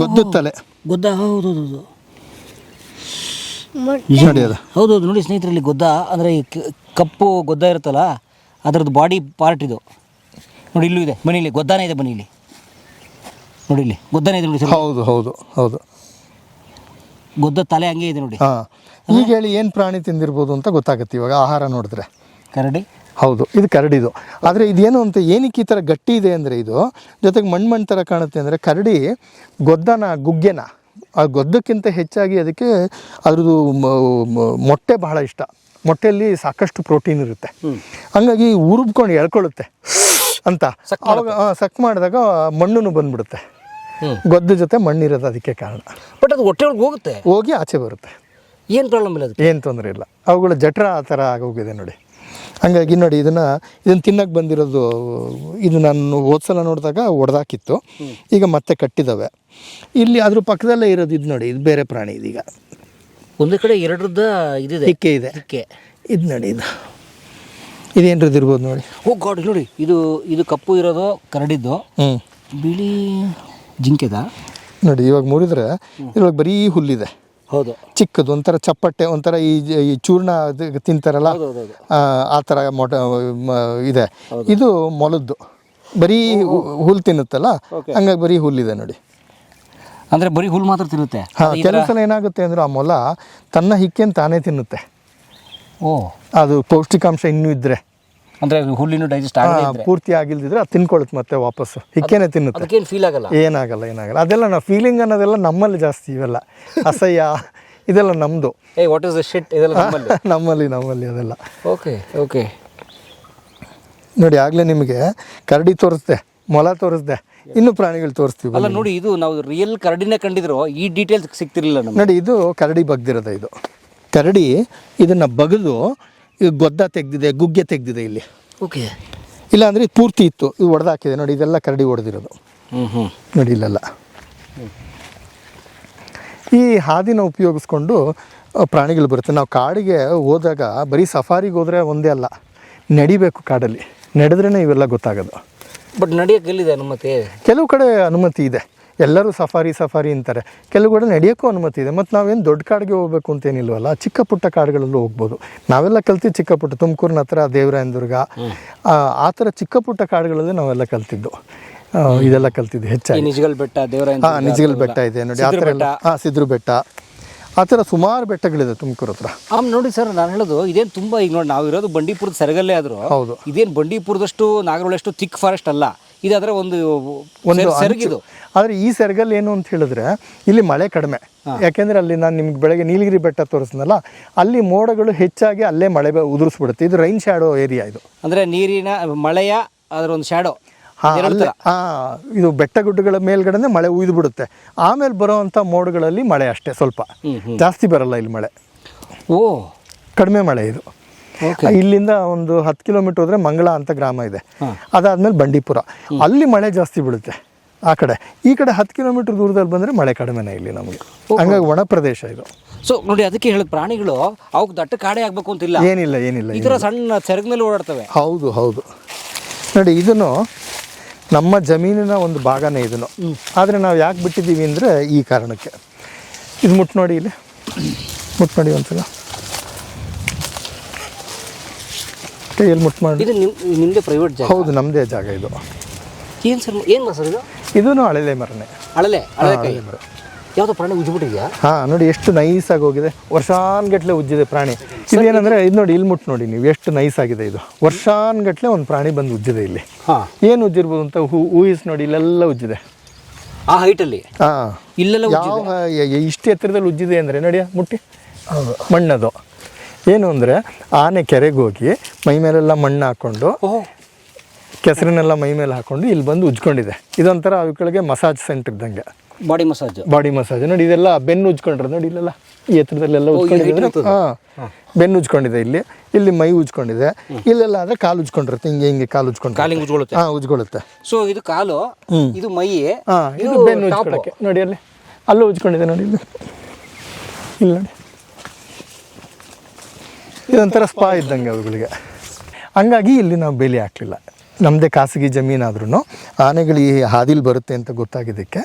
ಗೊದ್ದು ತಲೆ. ಗೊದ್ದ ಹೌದು ಹೌದು ಹೌದು ಹೌದೌದು ನೋಡಿ ಸ್ನೇಹಿತರಲ್ಲಿ ಗೊದ್ದ ಅಂದರೆ ಈ ಕ- ಕಪ್ಪು ಗೊದ್ದ ಇರುತ್ತಲ್ಲ ಅದರದ್ದು ಬಾಡಿ ಪಾರ್ಟ್ ಇದು. ನೋಡಿ ಇಲ್ಲೂ ಇದೆ ಮನೇಲಿ ಗೊದ್ದಾನೇ ಇದೆ ಮನೇಲಿ ನೋಡಿ ಇಲ್ಲಿ ಗೊದ್ದಾನೇ ಇದೆ ನೋಡಿ ಸರ್ ಹೌದು ಹೌದು ಹೌದು. ಗೊದ್ದ ತಲೆ ಹಂಗೆ ಇದೆ ನೋಡಿ. ಹಾಂ. ಈಗ ಹೇಳಿ ಏನು ಪ್ರಾಣಿ ತಿಂದಿರ್ಬೋದು ಅಂತ ಗೊತ್ತಾಗುತ್ತೆ ಇವಾಗ ಆಹಾರ ನೋಡಿದ್ರೆ. ಕರಡಿ? ಹೌದು ಇದು ಕರಡಿದು. ಆದರೆ ಇದೇನು ಅಂತ ಏನಕ್ಕೆ ಈ ಥರ ಗಟ್ಟಿ ಇದೆ ಅಂದರೆ ಇದು ಜೊತೆಗೆ ಮಣ್ಣು ಮಣ್ಣು ಥರ ಕಾಣುತ್ತೆ ಅಂದರೆ ಕರಡಿ ಗೊದ್ದನ ಗುಗ್ಗೆನ ಆ ಗೊದ್ದಕ್ಕಿಂತ ಹೆಚ್ಚಾಗಿ ಅದಕ್ಕೆ ಅದ್ರದ್ದು ಮೊಟ್ಟೆ ಬಹಳ ಇಷ್ಟ. ಮೊಟ್ಟೆಯಲ್ಲಿ ಸಾಕಷ್ಟು ಪ್ರೋಟೀನ್ ಇರುತ್ತೆ. ಹಂಗಾಗಿ ಉರುಬ್ಕೊಂಡು ಎಳ್ಕೊಳ್ಳುತ್ತೆ ಅಂತ. ಅವಾಗ ಸಕ್ ಮಾಡಿದಾಗ ಮಣ್ಣು ಬಂದ್ಬಿಡುತ್ತೆ. ಗೊದ್ದ ಜೊತೆ ಮಣ್ಣಿರೋದು ಅದಕ್ಕೆ ಕಾರಣ. ಬಟ್ ಅದು ಹೊಟ್ಟೆ ಒಳಗೆ ಹೋಗುತ್ತೆ? ಹೋಗಿ ಆಚೆ ಬರುತ್ತೆ. ಏನು ಪ್ರಾಬ್ಲಮ್ ಇಲ್ಲ ಅದಕ್ಕೆ? ಏನು ತೊಂದರೆ ಇಲ್ಲ. ಅವುಗಳ ಜಠರ ಆ ಥರ ಆಗೋಗಿದೆ ನೋಡಿ. ಹಂಗಾಗಿ ನೋಡಿ ಇದನ್ನು ಇದನ್ನು ತಿನ್ನಕ್ಕೆ ಬಂದಿರೋದು ಇದು ನಾನು ಹೋದ್ಸಲ ನೋಡಿದಾಗ ಒಡೆದಾಕಿತ್ತು. ಈಗ ಮತ್ತೆ ಕಟ್ಟಿದ್ದಾವೆ ಇಲ್ಲಿ ಅದ್ರ ಪಕ್ಕದಲ್ಲೇ ಇರೋದು ಇದು ನೋಡಿ ಇದು ಬೇರೆ ಪ್ರಾಣಿ ಇದೀಗ. ಒಂದು ಕಡೆ ಎರಡರದ ಇದಿದೆ. ಇಕ್ಕೆ ಇದೆ. ಇಕ್ಕೆ ಇದು ನೋಡಿ ಇದು. ಇದೇನ್ರದ್ದು ಇರ್ಬೋದು ನೋಡಿ. ಓ ಗಾಡ್ ನೋಡಿ ಇದು ಇದು ಕಪ್ಪು ಇರೋದು ಕರಡಿದ್ದು. ಹ್ಞೂ ಬಿಳಿ ಜಿಂಕೆದ. ನೋಡಿ ಇವಾಗ ಮುರಿದ್ರೆ ಇವಾಗ ಬರೀ ಹುಲ್ಲಿದೆ. ಹೌದು. ಚಿಕ್ಕದು ಒಂಥರ ಚಪ್ಪಟ್ಟೆ ಒಂಥರ ಈ ಈ ಚೂರ್ಣ ಅದು ತಿಂತಾರಲ್ಲ? ಆ, ಥರ ಮೊಟ ಇದೆ. ಇದು ಮೊಲದ್ದು. ಬರೀ ಹುಲ್ಲು ಹುಲ್ ತಿನ್ನುತ್ತಲ್ಲ? ಹಂಗಾಗಿ ಬರೀ ಹುಲ್ಲಿದೆ ನೋಡಿ. ಅಂದ್ರೆ ಬರೀ ಹುಲ್ ಮಾತ್ರ ತಿನ್ನುತ್ತೆ. ಹಾ ಕೆಲವು ಸಲ ಏನಾಗುತ್ತೆ ಅಂದ್ರೆ ಆ ಮೊಲ ತನ್ನ ಹಿಕ್ಕೆನ್ ತಾನೇ ತಿನ್ನುತ್ತೆ. ಓ. ಅದು ಪೌಷ್ಟಿಕಾಂಶ ಇನ್ನೂ ಇದ್ರೆ. ಅಂದ್ರೆ ಹುಲ್ಲಿನ ಡೈಜೆಸ್ಟ್ ಪೂರ್ತಿ ಆಗಿಲ್ದಿದ್ರೆ ಅದು ತಿನ್ಕೊಳ್ಳುತ್ತೆ ಮತ್ತೆ ವಾಪಸ್ ಹಿಕ್ಕೇನೆ ತಿನ್ನುತ್ತೆ. ಅದಕ್ಕೇನು ಫೀಲ್ ಆಗಲ್ಲ? ಏನಾಗಲ್ಲ ಏನಾಗಲ್ಲ. ಅದೆಲ್ಲ ನಾವು ಫೀಲಿಂಗ್ ಅನ್ನೋದೆಲ್ಲ ನಮ್ಮಲ್ಲಿ ಜಾಸ್ತಿ ಇವೆಲ್ಲ. ಅಸಹ್ಯ ಇದೆಲ್ಲ ನಮ್ಮದು ಏ ವಾಟ್ ಇಸ್ ದ ಶಿಟ್ ಇದೆಲ್ಲ ನಮ್ಮಲ್ಲಿ. (laughs) ನಮ್ಮಲ್ಲಿ ನಮ್ಮಲ್ಲಿ ಅದೆಲ್ಲ. ಓಕೆ ಓಕೆ ನೋಡಿ ಆಗಲೇ ನಿಮಗೆ ಕರಡಿ ತೋರಿಸ್ದೆ ಮೊಲ ತೋರಿಸ್ದೆ. ಇನ್ನು ಪ್ರಾಣಿಗಳು ತೋರಿಸ್ತೀವಿ ಅಲ್ಲ ನೋಡಿ ಇದು ನಾವು ರಿಯಲ್ ಕರಡಿನೇ ಕಂಡಿದ್ರು. ಈ ಡೀಟೇಲ್ಸ್ ಸಿಗ್ತಿರ್ಲಿಲ್ಲ ನಮ್ಗೆ. ನೋಡಿ ಇದು ಕರಡಿ ಬಗ್ದಿರೋದ ಇದು. ಕರಡಿ ಇದನ್ನು ಬಗೆದು ಗೊದ್ದ ತೆಗ್ದಿದೆ ಗುಗ್ಗೆ ತೆಗ್ದಿದೆ ಇಲ್ಲಿ. ಓಕೆ ಇಲ್ಲ ಅಂದ್ರೆ ಇದು ಪೂರ್ತಿ ಇತ್ತು ಇದು ಒಡೆದಾಕಿದೆ. ನೋಡಿ ಇದೆಲ್ಲ ಕರಡಿ ಹೊಡೆದಿರೋದು ಹ್ಞೂ ಹ್ಞೂ ನೋಡಿ ಇಲ್ಲೆಲ್ಲ. ಈ ಹಾದಿನ ಉಪಯೋಗಿಸ್ಕೊಂಡು ಪ್ರಾಣಿಗಳು ಬರುತ್ತೆ. ನಾವು ಕಾಡಿಗೆ ಹೋದಾಗ ಬರೀ ಸಫಾರಿಗೆ ಹೋದರೆ ಒಂದೇ ಅಲ್ಲ ನಡಿಬೇಕು ಕಾಡಲ್ಲಿ. ನಡೆದ್ರೇ ಇವೆಲ್ಲ ಗೊತ್ತಾಗೋದು. ಬಟ್ ನಡೆಯೋಕೆ ಎಲ್ಲಿದೆ ಅನುಮತಿ? ಕೆಲವು ಕಡೆ ಅನುಮತಿ ಇದೆ. ಎಲ್ಲರೂ ಸಫಾರಿ ಸಫಾರಿ ಅಂತಾರೆ. ಕೆಲವು ಕಡೆ ನಡೆಯೋಕ್ಕೂ ಅನುಮತಿ ಇದೆ. ಮತ್ತು ನಾವೇನು ದೊಡ್ಡ ಕಾಡಿಗೆ ಹೋಗ್ಬೇಕು ಅಂತೇನಿಲ್ವಲ್ಲ? ಚಿಕ್ಕ ಪುಟ್ಟ ಕಾಡುಗಳಲ್ಲೂ ಹೋಗ್ಬೋದು. ನಾವೆಲ್ಲ ಕಲ್ತಿದ್ದು ಚಿಕ್ಕ ಪುಟ್ಟ. ತುಮಕೂರಿನ ಹತ್ರ ದೇವರಾಯನದುರ್ಗ. ಆ ಆ ಥರ ಚಿಕ್ಕ ಪುಟ್ಟ ಕಾಡುಗಳಲ್ಲಿ ನಾವೆಲ್ಲ ಕಲ್ತಿದ್ದು. ಇದೆಲ್ಲ ಕಲ್ತಿದ್ದು ಹೆಚ್ಚಾಗಿ. ನಿಜಗಲ್ ಬೆಟ್ಟ ದೇವರಾಯನ ಹಾಂ ನಿಜಗಲ್ ಬೆಟ್ಟ ಇದೆ ನೋಡಿ. ಆ ಥರ ಎಲ್ಲ ಹಾಂ ಸಿದ್ರು ಬೆಟ್ಟ. ಆ ಥರ ಸುಮಾರು ಬೆಟ್ಟಗಳಿದೆ ತುಮಕೂರು ಹತ್ರ. ಆಮ್ ನೋಡಿ ಸರ್ ನಾನು ಹೇಳೋದು ಇದೇನು ತುಂಬ ಈಗ ನೋಡಿ ನಾವು ಇರೋದು ಬಂಡೀಪುರದ ಸೆರಗಲ್ಲೇ ಆದರೂ ಹೌದು. ಇದೇನು ಬಂಡೀಪುರದಷ್ಟು ನಾಗರಹೊಳೆಷ್ಟು ಥಿಕ್ ಫಾರೆಸ್ಟ್ ಅಲ್ಲ ಇದಾದ್ರೆ ಒಂದು ಒಂದು ಸೆರ್- ಸೆರಗಿದು. ಆದರೆ ಈ ಸೆರಗಲ್ಲಿ ಏನು ಅಂತ ಹೇಳಿದ್ರೆ ಇಲ್ಲಿ ಮಳೆ ಕಡಿಮೆ. ಯಾಕೆಂದರೆ ಅಲ್ಲಿ ನಾನು ನಿಮ್ಗೆ ಬೆಳಗ್ಗೆ ನೀಲಗಿರಿ ಬೆಟ್ಟ ತೋರಿಸ್ನಲ್ಲ ಅಲ್ಲಿ ಮೋಡಗಳು ಹೆಚ್ಚಾಗಿ ಅಲ್ಲೇ ಮಳೆ ಉದುರಿಸ್ಬಿಡುತ್ತೆ. ಇದು ರೈನ್ ಶ್ಯಾಡೋ ಏರಿಯಾ ಇದು. ಅಂದರೆ ನೀರಿನ ಮಳೆಯ ಅದರ ಒಂದು ಶ್ಯಾಡೋ ಇದು ಬೆಟ್ಟ ಗುಡ್ಡಗಳ ಮೇಲ್ಗಡೆ ಮಳೆ ಉಯ್ದು ಬಿಡುತ್ತೆ. ಆಮೇಲೆ ಬರುವಂತ ಮೋಡಗಳಲ್ಲಿ ಮಳೆ ಅಷ್ಟೇ ಸ್ವಲ್ಪ. ಜಾಸ್ತಿ ಬರಲ್ಲ ಇಲ್ಲಿ ಮಳೆ. ಓ. ಕಡಿಮೆ ಮಳೆ ಇದು. ಇಲ್ಲಿಂದ ಒಂದು ಹತ್ತು ಕಿಲೋಮೀಟರ್ ಹೋದ್ರೆ ಮಂಗಳ ಅಂತ ಗ್ರಾಮ ಇದೆ. ಅದಾದ್ಮೇಲೆ ಬಂಡೀಪುರ. ಅಲ್ಲಿ ಮಳೆ ಜಾಸ್ತಿ ಬಿಡುತ್ತೆ ಆ ಕಡೆ. ಈ ಕಡೆ ಹತ್ತು ಕಿಲೋಮೀಟರ್ ದೂರದಲ್ಲಿ ಬಂದರೆ ಮಳೆ ಕಡಿಮೆನೇ ಇಲ್ಲಿ ನಮಗೆ. ಹಂಗಾಗಿ ಒಣ ಪ್ರದೇಶ ಇದು. ಸೊ ನೋಡಿ ಅದಕ್ಕೆ ಹೇಳಿದ ಪ್ರಾಣಿಗಳು ಅವಕ್ಕೆ ದಟ್ಟ ಕಾಡೆ ಆಗ್ಬೇಕು ಅಂತಿಲ್ಲ. ಏನಿಲ್ಲ ಏನಿಲ್ಲ ಈ ಥರ ಸಣ್ಣ ಸೆರಗಿನಲ್ಲಿ ಓಡಾಡ್ತವೆ. ಹೌದು ಹೌದು. ನೋಡಿ ಇದನ್ನು ನಮ್ಮ ಜಮೀನಿನ ಒಂದು ಭಾಗನೇ ಇದನ್ನು. ಆದರೆ ನಾವು ಯಾಕೆ ಬಿಟ್ಟಿದ್ದೀವಿ ಅಂದರೆ ಈ ಕಾರಣಕ್ಕೆ. ಇದು ಮುಟ್ಟು ನೋಡಿ ಇಲ್ಲಿ. ಮುಟ್ಟು ನೋಡಿ ಒಂದ್ಸಲ. ಕೈಯಲ್ಲಿ ಮುಟ್ಟು ಮಾಡಿ. ಇದು ನಿಮ್ ನಿಮ್ಮದೇ ಪ್ರೈವೇಟ್ ಜಾಗ? ಹೌದು ನಮ್ಮದೇ ಜಾಗ ಇದು. ಏನು ಸರ್ ಏನು ಮರ ಸರ್ ಇದು? ಇದೂ ಅಳಲೆ ಮರನೇ. ಅಳಲೆ ಅಳಲೆ ಮರ. ಯಾವುದೋ ಪ್ರಾಣಿ ಉಜ್ಜಿಬಿಟ್ಟಿದ್ಯಾ? ಹಾಂ ನೋಡಿ ಎಷ್ಟು ನೈಸ್ ಆಗಿ ಹೋಗಿದೆ. ವರ್ಷಾನ್ಗಟ್ಲೆ ಉಜ್ಜಿದೆ ಪ್ರಾಣಿ. ಇದೇನಂದರೆ ಇದು ನೋಡಿ ಇಲ್ಲಿ ಮುಟ್ಟು ನೋಡಿ ನೀವು ಎಷ್ಟು ನೈಸ್ ಆಗಿದೆ ಇದು. ವರ್ಷಾನ್ಗಟ್ಲೆ ಒಂದು ಪ್ರಾಣಿ ಬಂದು ಉಜ್ಜಿದೆ ಇಲ್ಲಿ. ಹಾಂ. ಏನು ಉಜ್ಜಿರ್ಬೋದು ಅಂತ ಹೂ ಊಹಿಸಿ ನೋಡಿ ಇಲ್ಲೆಲ್ಲ ಉಜ್ಜಿದೆ. ಆ ಹೈಟಲ್ಲಿ ಹಾಂ. ಇಲ್ಲೆಲ್ಲ ಯಾವ ಇಷ್ಟು ಎತ್ತರದಲ್ಲಿ ಉಜ್ಜಿದೆ ಅಂದರೆ ನೋಡಿ ಮುಟ್ಟಿ? ಮಣ್ಣದು. ಏನು ಅಂದರೆ ಆನೆ ಕೆರೆಗೆ ಹೋಗಿ ಮೈ ಮೇಲೆಲ್ಲ ಮಣ್ಣು ಹಾಕ್ಕೊಂಡು ಕೆಸರಿನೆಲ್ಲ ಕೆಸರನ್ನೆಲ್ಲ ಮೈ ಮೇಲೆ ಹಾಕ್ಕೊಂಡು ಇಲ್ಲಿ ಬಂದು ಉಜ್ಕೊಂಡಿದೆ. ಇದೊಂಥರ ಅವುಗಳಿಗೆ ಮಸಾಜ್ ಸೆಂಟರ್ ಇದ್ದಂಗೆ. Body massage. Body massage. ನೋಡಿ ಇದೆಲ್ಲ ಬೆನ್ನು ಉಜ್ಕೊಂಡ್ರೆ. ನೋಡಿ ಇಲ್ಲೆಲ್ಲ ಈ ಎತ್ತರದಲ್ಲೆಲ್ಲ ಉಜ್ಕೊಂಡಿದೆ. ಹಾಂ ಬೆನ್ನು ಉಜ್ಕೊಂಡಿದೆ ಇಲ್ಲಿ. ಇಲ್ಲಿ ಮೈ ಉಜ್ಕೊಂಡಿದೆ. ಇಲ್ಲೆಲ್ಲ ಆದರೆ ಕಾಲು ಉಜ್ಕೊಂಡಿರುತ್ತೆ. ಹಿಂಗೆ ಹಿಂಗೆ ಕಾಲು ಉಜ್ಕೊಂಡು ಕಾಲಿಂಗ್ ಉಜ್ಕೊಳ್ಳುತ್ತೆ ಹಾಂ ಉಜ್ಕೊಳ್ಳುತ್ತೆ ಸೊ ಇದು ಕಾಲು ಇದು ಮೈ ಹಾಂ ಇದು ಬೆನ್ನು. ಉಜ್ಕೊಳಕ್ಕೆ. ನೋಡಿ ಅಲ್ಲಿ ಅಲ್ಲೂ ಉಜ್ಕೊಂಡಿದೆ. ನೋಡಿ ಇಲ್ಲಿ. ಇಲ್ಲಿ ನೋಡಿ. ಇದೊಂಥರ ಸ್ಪಾ ಇದ್ದಂಗೆ ಅವುಗಳಿಗೆ. ಹಂಗಾಗಿ ಇಲ್ಲಿ ನಾವು ಬೇಲಿ ಹಾಕಲಿಲ್ಲ. ನಮ್ಮದೇ ಖಾಸಗಿ ಜಮೀನಾದ್ರೂ ಆನೆಗಳು ಈ ಹಾದಿಲಿ ಬರುತ್ತೆ ಅಂತ ಗೊತ್ತಾಗಿದ್ದಕ್ಕೆ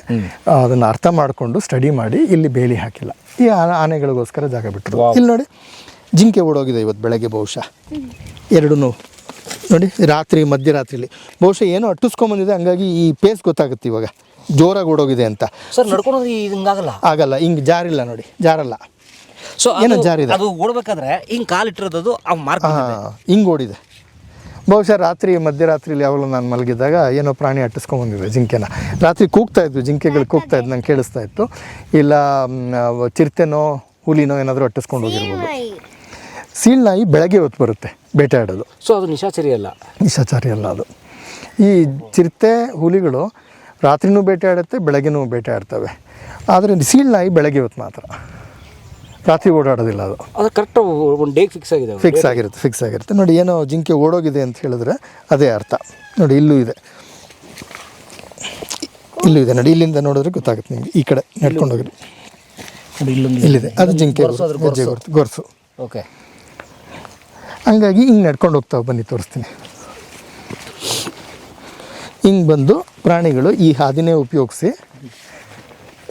ಅದನ್ನು ಅರ್ಥ ಮಾಡಿಕೊಂಡು ಸ್ಟಡಿ ಮಾಡಿ ಇಲ್ಲಿ ಬೇಲಿ ಹಾಕಿಲ್ಲ. ಈ ಆನೆಗಳಿಗೋಸ್ಕರ ಜಾಗ ಬಿಟ್ಟರು ಇಲ್ಲಿ ನೋಡಿ ಜಿಂಕೆ ಓಡೋಗಿದೆ ಇವತ್ತು ಬೆಳಗ್ಗೆ ಬಹುಶಃ. ಎರಡೂ ನೋಡಿ ರಾತ್ರಿ ಮಧ್ಯರಾತ್ರಿಲಿ. ಬಹುಶಃ ಏನೋ ಅಟ್ಟಿಸ್ಕೊಂಬಂದಿದೆ ಹಂಗಾಗಿ ಈ ಪೇಸ್ ಗೊತ್ತಾಗುತ್ತೆ ಇವಾಗ. ಜೋರಾಗಿ ಓಡೋಗಿದೆ ಅಂತ. ಸರ್ ನಡ್ಕೊಂಡು ಹಿಂಗಾಗಲ್ಲ ಆಗಲ್ಲ? ಹಿಂಗೆ ಜಾರಿಲ್ಲ ನೋಡಿ ಜಾರಲ್ಲ. ಸೊ ಏನೋ ಜಾರಿದೆ. ಅದು ಓಡಬೇಕಾದ್ರೆ ಹಿಂಗೆ ಕಾಲಿಟ್ಟಿರೋದು ಹಿಂಗೆ ಓಡಿದೆ. ಬಹುಶಃ ರಾತ್ರಿ ಮಧ್ಯರಾತ್ರಿಲಿ ಯಾವಾಗಲೂ ನಾನು ಮಲಗಿದ್ದಾಗ ಏನೋ ಪ್ರಾಣಿ ಅಟ್ಟಿಸ್ಕೊಂಬಂದಿದೆ ಜಿಂಕೆನ. ರಾತ್ರಿ ಕೂಗ್ತಾ ಇದ್ವು ಜಿಂಕೆಗಳು ಕೂಗ್ತಾ ಇದ್ದು ನಂಗೆ ಕೇಳಿಸ್ತಾ ಇತ್ತು. ಇಲ್ಲ ಚಿರ್ತೆನೋ ಹುಲಿನೋ ಏನಾದರೂ ಅಟ್ಟಿಸ್ಕೊಂಡು ಹೋಗಿರ್ಬೋದು. ಸೀಳ್ ನಾಯಿ ಬೆಳಗ್ಗೆ ಹೊತ್ತು ಬರುತ್ತೆ ಬೇಟೆ ಆಡೋದು ಸೊ ಅದು ನಿಶಾಚರಿ ಅಲ್ಲ? ನಿಶಾಚಾರಿ ಅಲ್ಲ ಅದು. ಈ ಚಿರತೆ ಹುಲಿಗಳು ರಾತ್ರಿನೂ ಬೇಟೆ ಆಡುತ್ತೆ ಬೆಳಗ್ಗೆನೂ ಬೇಟೆ ಆಡ್ತವೆ. ಆದರೆ ಸೀಳ್ ನಾಯಿ ಬೆಳಗ್ಗೆ ಹೊತ್ತು ಮಾತ್ರ. ರಾತ್ರಿ ಓಡಾಡೋದಿಲ್ಲ ಅದು. ಅದು ಕರೆಕ್ಟ್ ಒಂದು ಡೇ ಫಿಕ್ಸ್ ಆಗಿದೆ ಫಿಕ್ಸ್ ಆಗಿರುತ್ತೆ ಫಿಕ್ಸ್ ಆಗಿರುತ್ತೆ. ನೋಡಿ ಏನೋ ಜಿಂಕೆ ಓಡೋಗಿದೆ ಅಂತ ಹೇಳಿದ್ರೆ ಅದೇ ಅರ್ಥ. ನೋಡಿ ಇಲ್ಲೂ ಇದೆ. ಇಲ್ಲೂ ಇದೆ. ನೋಡಿ ಇಲ್ಲಿಂದ ನೋಡಿದ್ರೆ ಗೊತ್ತಾಗುತ್ತೆ ನಿಮಗೆ. ಈ ಕಡೆ ನಡ್ಕೊಂಡು ಹೋಗಿರಿ. ಇಲ್ಲೊಂದು ಅದು ಜಿಂಕೆ ಗೊರಸು ಓಕೆ ಹಂಗಾಗಿ ಹಿಂಗೆ ನಡ್ಕೊಂಡು ಹೋಗ್ತಾವೆ ಬನ್ನಿ ತೋರಿಸ್ತೀನಿ. ಹಿಂಗೆ ಬಂದು ಪ್ರಾಣಿಗಳು ಈ ಹಾದಿನೇ ಉಪಯೋಗಿಸಿ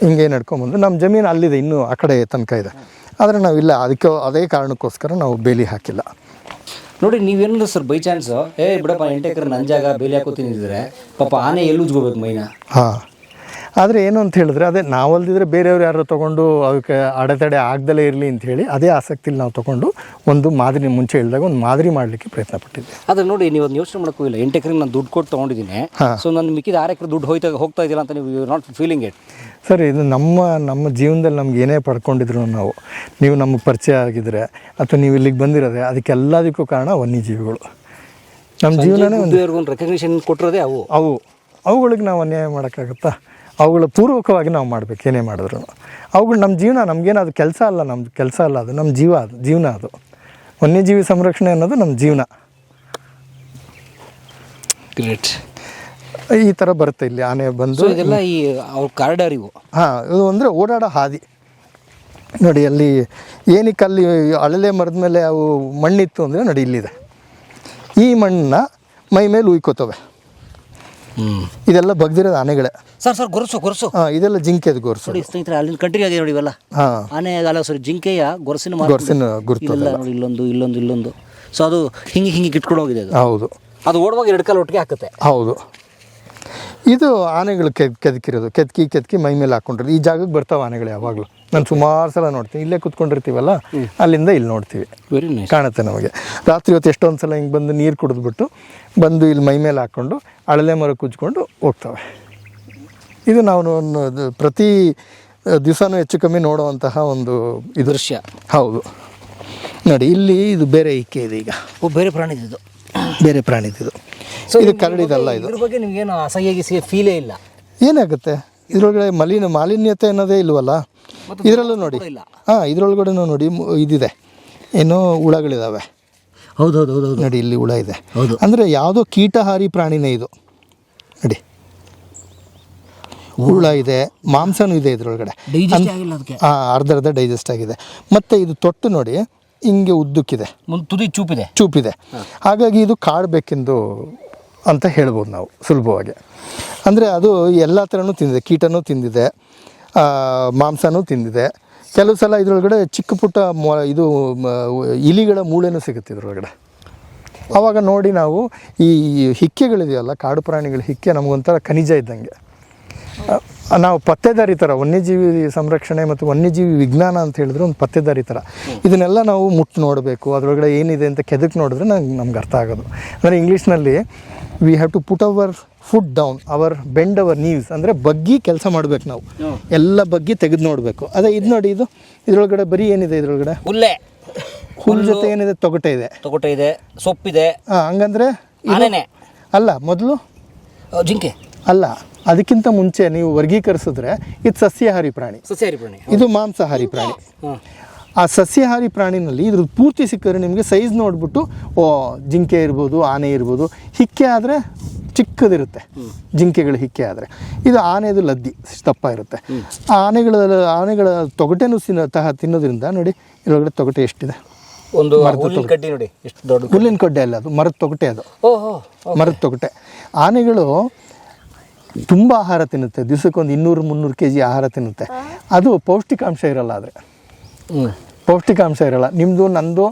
ಹಿಂಗೆ ನಡ್ಕೊಂಬಂದು ನಮ್ಮ ಜಮೀನು ಅಲ್ಲಿದೆ ಇನ್ನೂ ಆ ಕಡೆ ತನಕ ಇದೆ. ಆದರೆ ನಾವಿಲ್ಲ ಅದಕ್ಕೆ ಅದೇ ಕಾರಣಕ್ಕೋಸ್ಕರ ನಾವು ಬೇಲಿ ಹಾಕಿಲ್ಲ. ನೋಡಿ ನೀವೇನಂದ್ರೆ ಸರ್ ಬೈ ಚಾನ್ಸ್ ಏ ಬಿಡಪ್ಪ ಎಂಟು ಎಕರೆ ನನ್ನ ಜಾಗ ಬೇಲಿ ಹಾಕೋ ಇದ್ರೆ ಪಾಪ ಆನೆ ಎಲ್ಲಿ ಉಜ್ಕೋಬೇಕು ಮೈನ? ಹಾಂ. ಆದರೆ ಏನು ಅಂತ ಹೇಳಿದ್ರೆ ಅದೇ ನಾವಲ್ದಿದ್ರೆ ಬೇರೆಯವ್ರು ಯಾರು ತೊಗೊಂಡು ಅದಕ್ಕೆ ಅಡೆತಡೆ ಆಗ್ದಲೇ ಇರಲಿ ಅಂತ ಹೇಳಿ ಅದೇ ಆಸಕ್ತಿಲಿ ನಾವು ತೊಗೊಂಡು ಒಂದು ಮಾದರಿ ಮುಂಚೆ ಹೇಳಿದಾಗ ಒಂದು ಮಾದರಿ ಮಾಡಲಿಕ್ಕೆ ಪ್ರಯತ್ನ ಪಟ್ಟಿದ್ದೆ ಅದ್ರ ನೋಡಿ ನೀವು ಒಂದು ಯೋಚನೆ ಮಾಡಕ್ಕೂ ಇಲ್ಲ. ಎಂಟು ಎಕರೆ ನಾನು ದುಡ್ಡು ಕೊಟ್ಟು ತೊಗೊಂಡಿದ್ದೀನಿ. ಸೊ ನಾನು ಮಿಕ್ಕಿದ ಆರು ಎಕರೆ ದುಡ್ಡು ಹೋಯ್ತಾ ಹೋಗ್ತಾ ಇದ್ದೀರಾ ಅಂತ ನೀವು you not feeling it sir ಇದು ನಮ್ಮ ನಮ್ಮ ಜೀವನದಲ್ಲಿ ನಮ್ಗೆ ಏನೇ ಪಡ್ಕೊಂಡಿದ್ರು ನಾವು ನೀವು ನಮಗೆ ಪರಿಚಯ ಆಗಿದ್ರೆ ಅಥವಾ ನೀವು ಇಲ್ಲಿಗೆ ಬಂದಿರೋದೆ ಅದಕ್ಕೆಲ್ಲದಕ್ಕೂ ಕಾರಣ ವನ್ಯಜೀವಿಗಳು. ನಮ್ಮ ಜೀವನನೇ ಒಂದು ಒಂದು ರೆಕಗ್ನಿಷನ್ ಕೊಟ್ಟಿರೋದೇ ಅವು. ಅವು. ಅವುಗಳಿಗೆ ನಾವು ಅನ್ಯಾಯ ಮಾಡೋಕ್ಕಾಗುತ್ತಾ? ಅವುಗಳ ಪೂರ್ವಕವಾಗಿ ನಾವು ಮಾಡಬೇಕು ಏನೇ ಮಾಡಿದ್ರು. ಅವುಗಳು ನಮ್ಮ ಜೀವನ ನಮಗೇನು ಅದು ಕೆಲಸ ಅಲ್ಲ ನಮ್ಮ ಕೆಲಸ ಅಲ್ಲ ಅದು ನಮ್ಮ ಜೀವ ಅದು ಜೀವನ ಅದು. ವನ್ಯಜೀವಿ ಸಂರಕ್ಷಣೆ ಅನ್ನೋದು ನಮ್ಮ ಜೀವನ. ಗ್ರೇಟ್ ಈ ಥರ ಬರುತ್ತೆ ಇಲ್ಲಿ ಆನೆ ಬಂದು. ಎಲ್ಲ ಇದೆಲ್ಲ ಈ ಅವ್ರ ಕಾರಿಡಾರ್ ಇವು. ಹಾಂ ಇದು ಅಂದರೆ ಓಡಾಡೋ ಹಾದಿ. ನೋಡಿ ಅಲ್ಲಿ ಏನಕ್ಕೆ ಅಲ್ಲಿ ಅಳಲೆ ಮರದ ಮೇಲೆ ಅವು ಮಣ್ಣಿತ್ತು ಅಂದರೆ ನೋಡಿ ಇಲ್ಲಿದೆ. ಈ ಮಣ್ಣನ್ನ ಮೈ ಮೇಲೆ ಉಯ್ಕೋತವೆ. ಇದೆಲ್ಲ ಬಗ್ದಿರೋದು ಆನೆಗಳೇ. Sir sir ಗೊರಸು ಗೊರಸು. ಹಾಂ ಇದೆಲ್ಲ ಜಿಂಕೆದು ಗೊರಸು. ನೋಡಿ ಸ್ನೇಹಿತರೆ ಅಲ್ಲಿ ಕಂಟಿನ್ಯೂ ಆಗಿದೆ ನೋಡಿ ಇವೆಲ್ಲ. ಹಾಂ. ಆನೆ ಅಲ್ಲ ಸರ್ ಜಿಂಕೆಯ ಗೊರಸಿನ ಗೊರಸಿನ ಗುರುತು ನೋಡಿ ಇಲ್ಲೊಂದು ಇಲ್ಲೊಂದು ಇಲ್ಲೊಂದು. ಸೊ ಅದು ಹಿಂಗೆ ಹಿಂಗೆ ಇಟ್ಕೊಂಡು ಹೋಗಿದೆ ಅದು. ಹೌದು. ಅದು ಓಡುವಾಗ ಎರಡು ಕಾಲು ಒಟ್ಟಿಗೆ ಹಾಕುತ್ತೆ. ಹೌದು. ಇದು ಆನೆಗಳು ಕೆದ್ ಕೆದಕಿರೋದು. ಕೆದಕಿ ಕೆದಕಿ ಮೈ ಮೇಲೆ ಹಾಕ್ಕೊಂಡಿರೋದು. ಈ ಜಾಗಕ್ಕೆ ಬರ್ತಾವೆ ಆನೆಗಳು ಯಾವಾಗಲೂ. ನಾನು ಸುಮಾರು ಸಲ ನೋಡ್ತೀನಿ. ಇಲ್ಲೇ ಕುತ್ಕೊಂಡಿರ್ತೀವಲ್ಲ ಅಲ್ಲಿಂದ ಇಲ್ಲಿ ನೋಡ್ತೀವಿ. ವೆರಿ ನೈಸ್ ಕಾಣುತ್ತೆ ನಮಗೆ. ರಾತ್ರಿ ಹೊತ್ತು ಎಷ್ಟೊಂದು ಸಲ ಹಿಂಗೆ ಬಂದು ನೀರು ಕುಡಿದ್ಬಿಟ್ಟು ಬಂದು ಇಲ್ಲಿ ಮೈ ಮೇಲೆ ಹಾಕ್ಕೊಂಡು ಅಳಲೆ ಮರ ಕುಜ್ಕೊಂಡು ಹೋಗ್ತವೆ. ಇದು ನಾವು ಪ್ರತಿ ದಿವಸನೂ ಹೆಚ್ಚು ಕಮ್ಮಿ ನೋಡುವಂತಹ ಒಂದು ಇದು. ದೃಶ್ಯ. ಹೌದು. ನೋಡಿ ಇಲ್ಲಿ ಇದು ಬೇರೆ ಇಕ್ಕೆ ಇದೆ ಈಗ. ಓ ಬೇರೆ ಪ್ರಾಣಿದಿದು. ಬೇರೆ ಪ್ರಾಣಿದಿದು. ಇದು ಕರಡಿದಲ್ಲ ಇದು. ಇದ್ರ ಬಗ್ಗೆ ನಿಮ್ಗೇನು ಅಸಹ್ಯ ಫೀಲೇ ಇಲ್ಲ? ಏನಾಗುತ್ತೆ? ಇದ್ರೊಳಗಡೆ ಮಲಿನ ಮಾಲಿನ್ಯತೆ ಅನ್ನೋದೇ ಇಲ್ವಲ್ಲ? ಇದರಲ್ಲೂ ನೋಡಿ. ಹಾಂ ಇದ್ರೊಳಗಡೆ ನೋಡಿ ಮು- ಇದಿದೆ. ಏನೋ ಹುಳಗಳಿದಾವೆ. ಹೌದು ಹೌದು ಹೌದು ಹೌದು. ನೋಡಿ ಇಲ್ಲಿ ಹುಳ ಇದೆ. ಹೌದು. ಅಂದರೆ ಯಾವುದೋ ಕೀಟಹಾರಿ ಪ್ರಾಣಿನೇ ಇದು. ನೋಡಿ. ಹುಳ ಇದೆ ಮಾಂಸನೂ ಇದೆ ಇದ್ರೊಳಗಡೆ. ಡೈಜೆಸ್ಟ್ ಆಗಿಲ್ಲ ಅದಕ್ಕೆ? ಆ, ಅರ್ಧ ಅರ್ಧ ಡೈಜೆಸ್ಟ್ ಆಗಿದೆ. ಮತ್ತು ಇದು ತೊಟ್ಟು ನೋಡಿ ಹಿಂಗೆ ಉದ್ದಕ್ಕಿದೆ. ಒಂದು ತುದಿ ಚೂಪಿದೆ. ಚೂಪಿದೆ. ಹಾಗಾಗಿ ಇದು ಕಾಡಬೇಕೆಂದು ಅಂತ ಹೇಳ್ಬೋದು ನಾವು ಸುಲಭವಾಗಿ. ಅಂದರೆ ಅದು ಎಲ್ಲ ಥರನೂ ತಿಂದಿದೆ. ಕೀಟನೂ ತಿಂದಿದೆ. ಮಾಂಸನೂ ತಿಂದಿದೆ. ಕೆಲವು ಸಲ ಇದರೊಳಗಡೆ ಚಿಕ್ಕ ಪುಟ್ಟ ಮೊ, ಇದು ಇಲಿಗಳ ಮೂಳೆನೂ ಸಿಗುತ್ತೆ ಇದ್ರೊಳಗಡೆ. ಆವಾಗ ನೋಡಿ ನಾವು ಈ ಹಿಕ್ಕೆಗಳಿದೆಯಲ್ಲ, ಕಾಡು ಪ್ರಾಣಿಗಳ ಹಿಕ್ಕೆ ನಮಗೊಂಥರ ಖನಿಜ ಇದ್ದಂಗೆ. ನಾವು ಪತ್ತೆದಾರಿ ಥರ, ವನ್ಯಜೀವಿ ಸಂರಕ್ಷಣೆ ಮತ್ತು ವನ್ಯಜೀವಿ ವಿಜ್ಞಾನ ಅಂತ ಹೇಳಿದ್ರೆ ಒಂದು ಪತ್ತೆದಾರಿ ಥರ. ಇದನ್ನೆಲ್ಲ ನಾವು ಮುಟ್ಟು ನೋಡಬೇಕು, ಅದರೊಳಗಡೆ ಏನಿದೆ ಅಂತ ಕೆದಕ್ ನೋಡಿದ್ರೆ ನಂಗೆ, ನಮ್ಗೆ ಅರ್ಥ ಆಗೋದು. ಅಂದರೆ ಇಂಗ್ಲೀಷ್ನಲ್ಲಿ we have to put our food down our bend our knees ಅಂದರೆ ಬಗ್ಗಿ ಕೆಲಸ ಮಾಡ್ಬೇಕು ನಾವು. ಎಲ್ಲ ಬಗ್ಗಿ ತೆಗೆದು ನೋಡಬೇಕು. ಅದೇ ಇದು ನೋಡಿ ಇದು. ಇದರೊಳಗಡೆ ಬರೀ ಏನಿದೆ ಇದರೊಳಗಡೆ? ಹುಲ್ಲೆ. ಹುಲ್ ಜೊತೆ ಏನಿದೆ? ತೊಗಟೆ ಇದೆ. ತೊಗಟೆ ಇದೆ. ಸೊಪ್ಪಿದೆ. ಹಾಂ ಹಂಗಂದ್ರೆ ಅಲ್ಲ ಮೊದಲು ಜಿಂಕೆ. ಅಲ್ಲ ಅದಕ್ಕಿಂತ ಮುಂಚೆ ನೀವು ವರ್ಗೀಕರಿಸಿದ್ರೆ ಇದು ಸಸ್ಯಾಹಾರಿ ಪ್ರಾಣಿ. ಸಸ್ಯಾಹಾರಿ ಪ್ರಾಣಿ. ಇದು ಮಾಂಸಾಹಾರಿ ಪ್ರಾಣಿ. ಆ ಸಸ್ಯಾಹಾರಿ ಪ್ರಾಣಿನಲ್ಲಿ ಇದ್ರ ಪೂರ್ತಿ ಸಿಕ್ಕಿದ್ರೆ ನಿಮಗೆ ಸೈಜ್ ನೋಡ್ಬಿಟ್ಟು ಓ ಜಿಂಕೆ ಇರ್ಬೋದು ಆನೆ ಇರ್ಬೋದು ಹಿಕ್ಕೆ ಆದರೆ ಚಿಕ್ಕದಿರುತ್ತೆ. ಜಿಂಕೆಗಳು ಹಿಕ್ಕೆ ಆದರೆ. ಇದು ಆನೆದು ಲದ್ದಿ ದಪ್ಪ ಇರುತ್ತೆ. ಆ ಆನೆಗಳ ಆನೆಗಳ ತೊಗಟೆನೂ ತಿನ್ನ ತಹ ತಿನ್ನೋದ್ರಿಂದ ನೋಡಿ ಇದ್ರೊಳಗಡೆ ತೊಗಟೆ ಎಷ್ಟಿದೆ? ಒಂದು ಮರದ ಕಡ್ಡಿ ನೋಡಿ ಎಷ್ಟು ದೊಡ್ಡ ಹುಲ್ಲಿನ ಕೊಡ್ಡೆ ಅಲ್ಲ ಅದು ಮರದ ತೊಗಟೆ ಅದು. ಓಹೋ ಮರದ ತೊಗಟೆ. ಆನೆಗಳು ತುಂಬ ಆಹಾರ ತಿನ್ನುತ್ತೆ. ದಿವಸಕ್ಕೊಂದು ಇನ್ನೂರು ಮುನ್ನೂರು ಕೆ ಜಿ ಆಹಾರ ತಿನ್ನುತ್ತೆ. ಅದು ಪೌಷ್ಟಿಕಾಂಶ ಇರಲ್ಲ ಆದರೆ. ಹ್ಞೂ ಪೌಷ್ಟಿಕಾಂಶ ಇರೋಲ್ಲ. ನಿಮ್ಮದು ನಂದು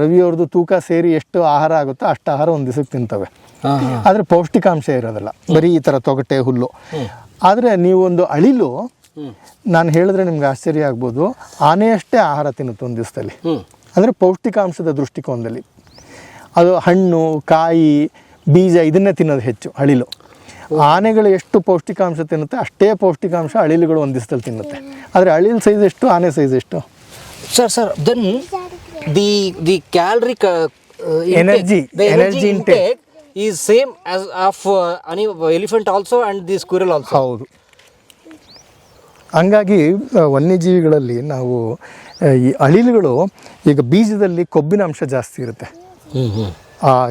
ರವಿಯವ್ರದ್ದು ತೂಕ ಸೇರಿ ಎಷ್ಟು ಆಹಾರ ಆಗುತ್ತೋ ಅಷ್ಟು ಆಹಾರ ಒಂದು ದಿವಸಕ್ಕೆ ತಿಂತವೆ. ಆದರೆ ಪೌಷ್ಟಿಕಾಂಶ ಇರೋದಿಲ್ಲ. ಬರೀ ಈ ಥರ ತೊಗಟೆ ಹುಲ್ಲು. ಆದರೆ ನೀವೊಂದು ಅಳಿಲು ನಾನು ಹೇಳಿದ್ರೆ ನಿಮ್ಗೆ ಆಶ್ಚರ್ಯ ಆಗ್ಬೋದು. ಆನೆಯಷ್ಟೇ ಆಹಾರ ತಿನ್ನುತ್ತೆ ಒಂದು ದಿವಸದಲ್ಲಿ. ಅಂದರೆ ಪೌಷ್ಟಿಕಾಂಶದ ದೃಷ್ಟಿಕೋನದಲ್ಲಿ. ಅದು ಹಣ್ಣು ಕಾಯಿ ಬೀಜ ಇದನ್ನೇ ತಿನ್ನೋದು ಹೆಚ್ಚು ಅಳಿಲು. ಆನೆಗಳು ಎಷ್ಟು ಪೌಷ್ಟಿಕಾಂಶ ತಿನ್ನುತ್ತೆ ಅಷ್ಟೇ ಪೌಷ್ಟಿಕಾಂಶ ಅಳಿಲುಗಳು ಒಂದು ದಿವಸದಲ್ಲಿ ತಿನ್ನುತ್ತೆ. ಆದರೆ ಅಳಿಲ್ ಸೈಜ್ ಎಷ್ಟು ಆನೆ ಸೈಜ್ ಎಷ್ಟು? Sir sir then the the calorie energy energy intake is same as of an elephant also and the squirrel also ಹೌದು. ಹಂಗಾಗಿ ವನ್ಯಜೀವಿಗಳಲ್ಲಿ ನಾವು ಈ ಅಳಿಲುಗಳು ಈಗ ಬೀಜದಲ್ಲಿ ಕೊಬ್ಬಿನ ಅಂಶ ಜಾಸ್ತಿ ಇರುತ್ತೆ. ಹ್ಞೂ ಹ್ಞೂ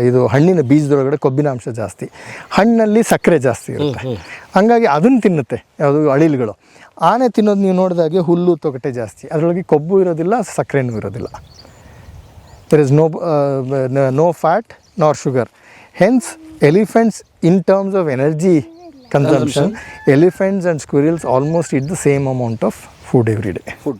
ಇದು ಹಣ್ಣಿನ ಬೀಜದೊಳಗಡೆ ಕೊಬ್ಬಿನ ಅಂಶ ಜಾಸ್ತಿ. ಹಣ್ಣಲ್ಲಿ ಸಕ್ಕರೆ ಜಾಸ್ತಿ ಇರುತ್ತೆ. ಹಂಗಾಗಿ ಅದನ್ನು ತಿನ್ನುತ್ತೆ ಯಾವುದು ಅಳಿಲುಗಳು. ಆನೆ ತಿನ್ನೋದು ನೀವು ನೋಡಿದಾಗೆ ಹುಲ್ಲು ತೊಗಟೆ ಜಾಸ್ತಿ. ಅದರೊಳಗೆ ಕೊಬ್ಬು ಇರೋದಿಲ್ಲ ಸಕ್ಕರೆನೂ ಇರೋದಿಲ್ಲ. There is no no fat nor sugar hence elephants in terms of energy consumption elephants and squirrels almost it the same amount of food every day food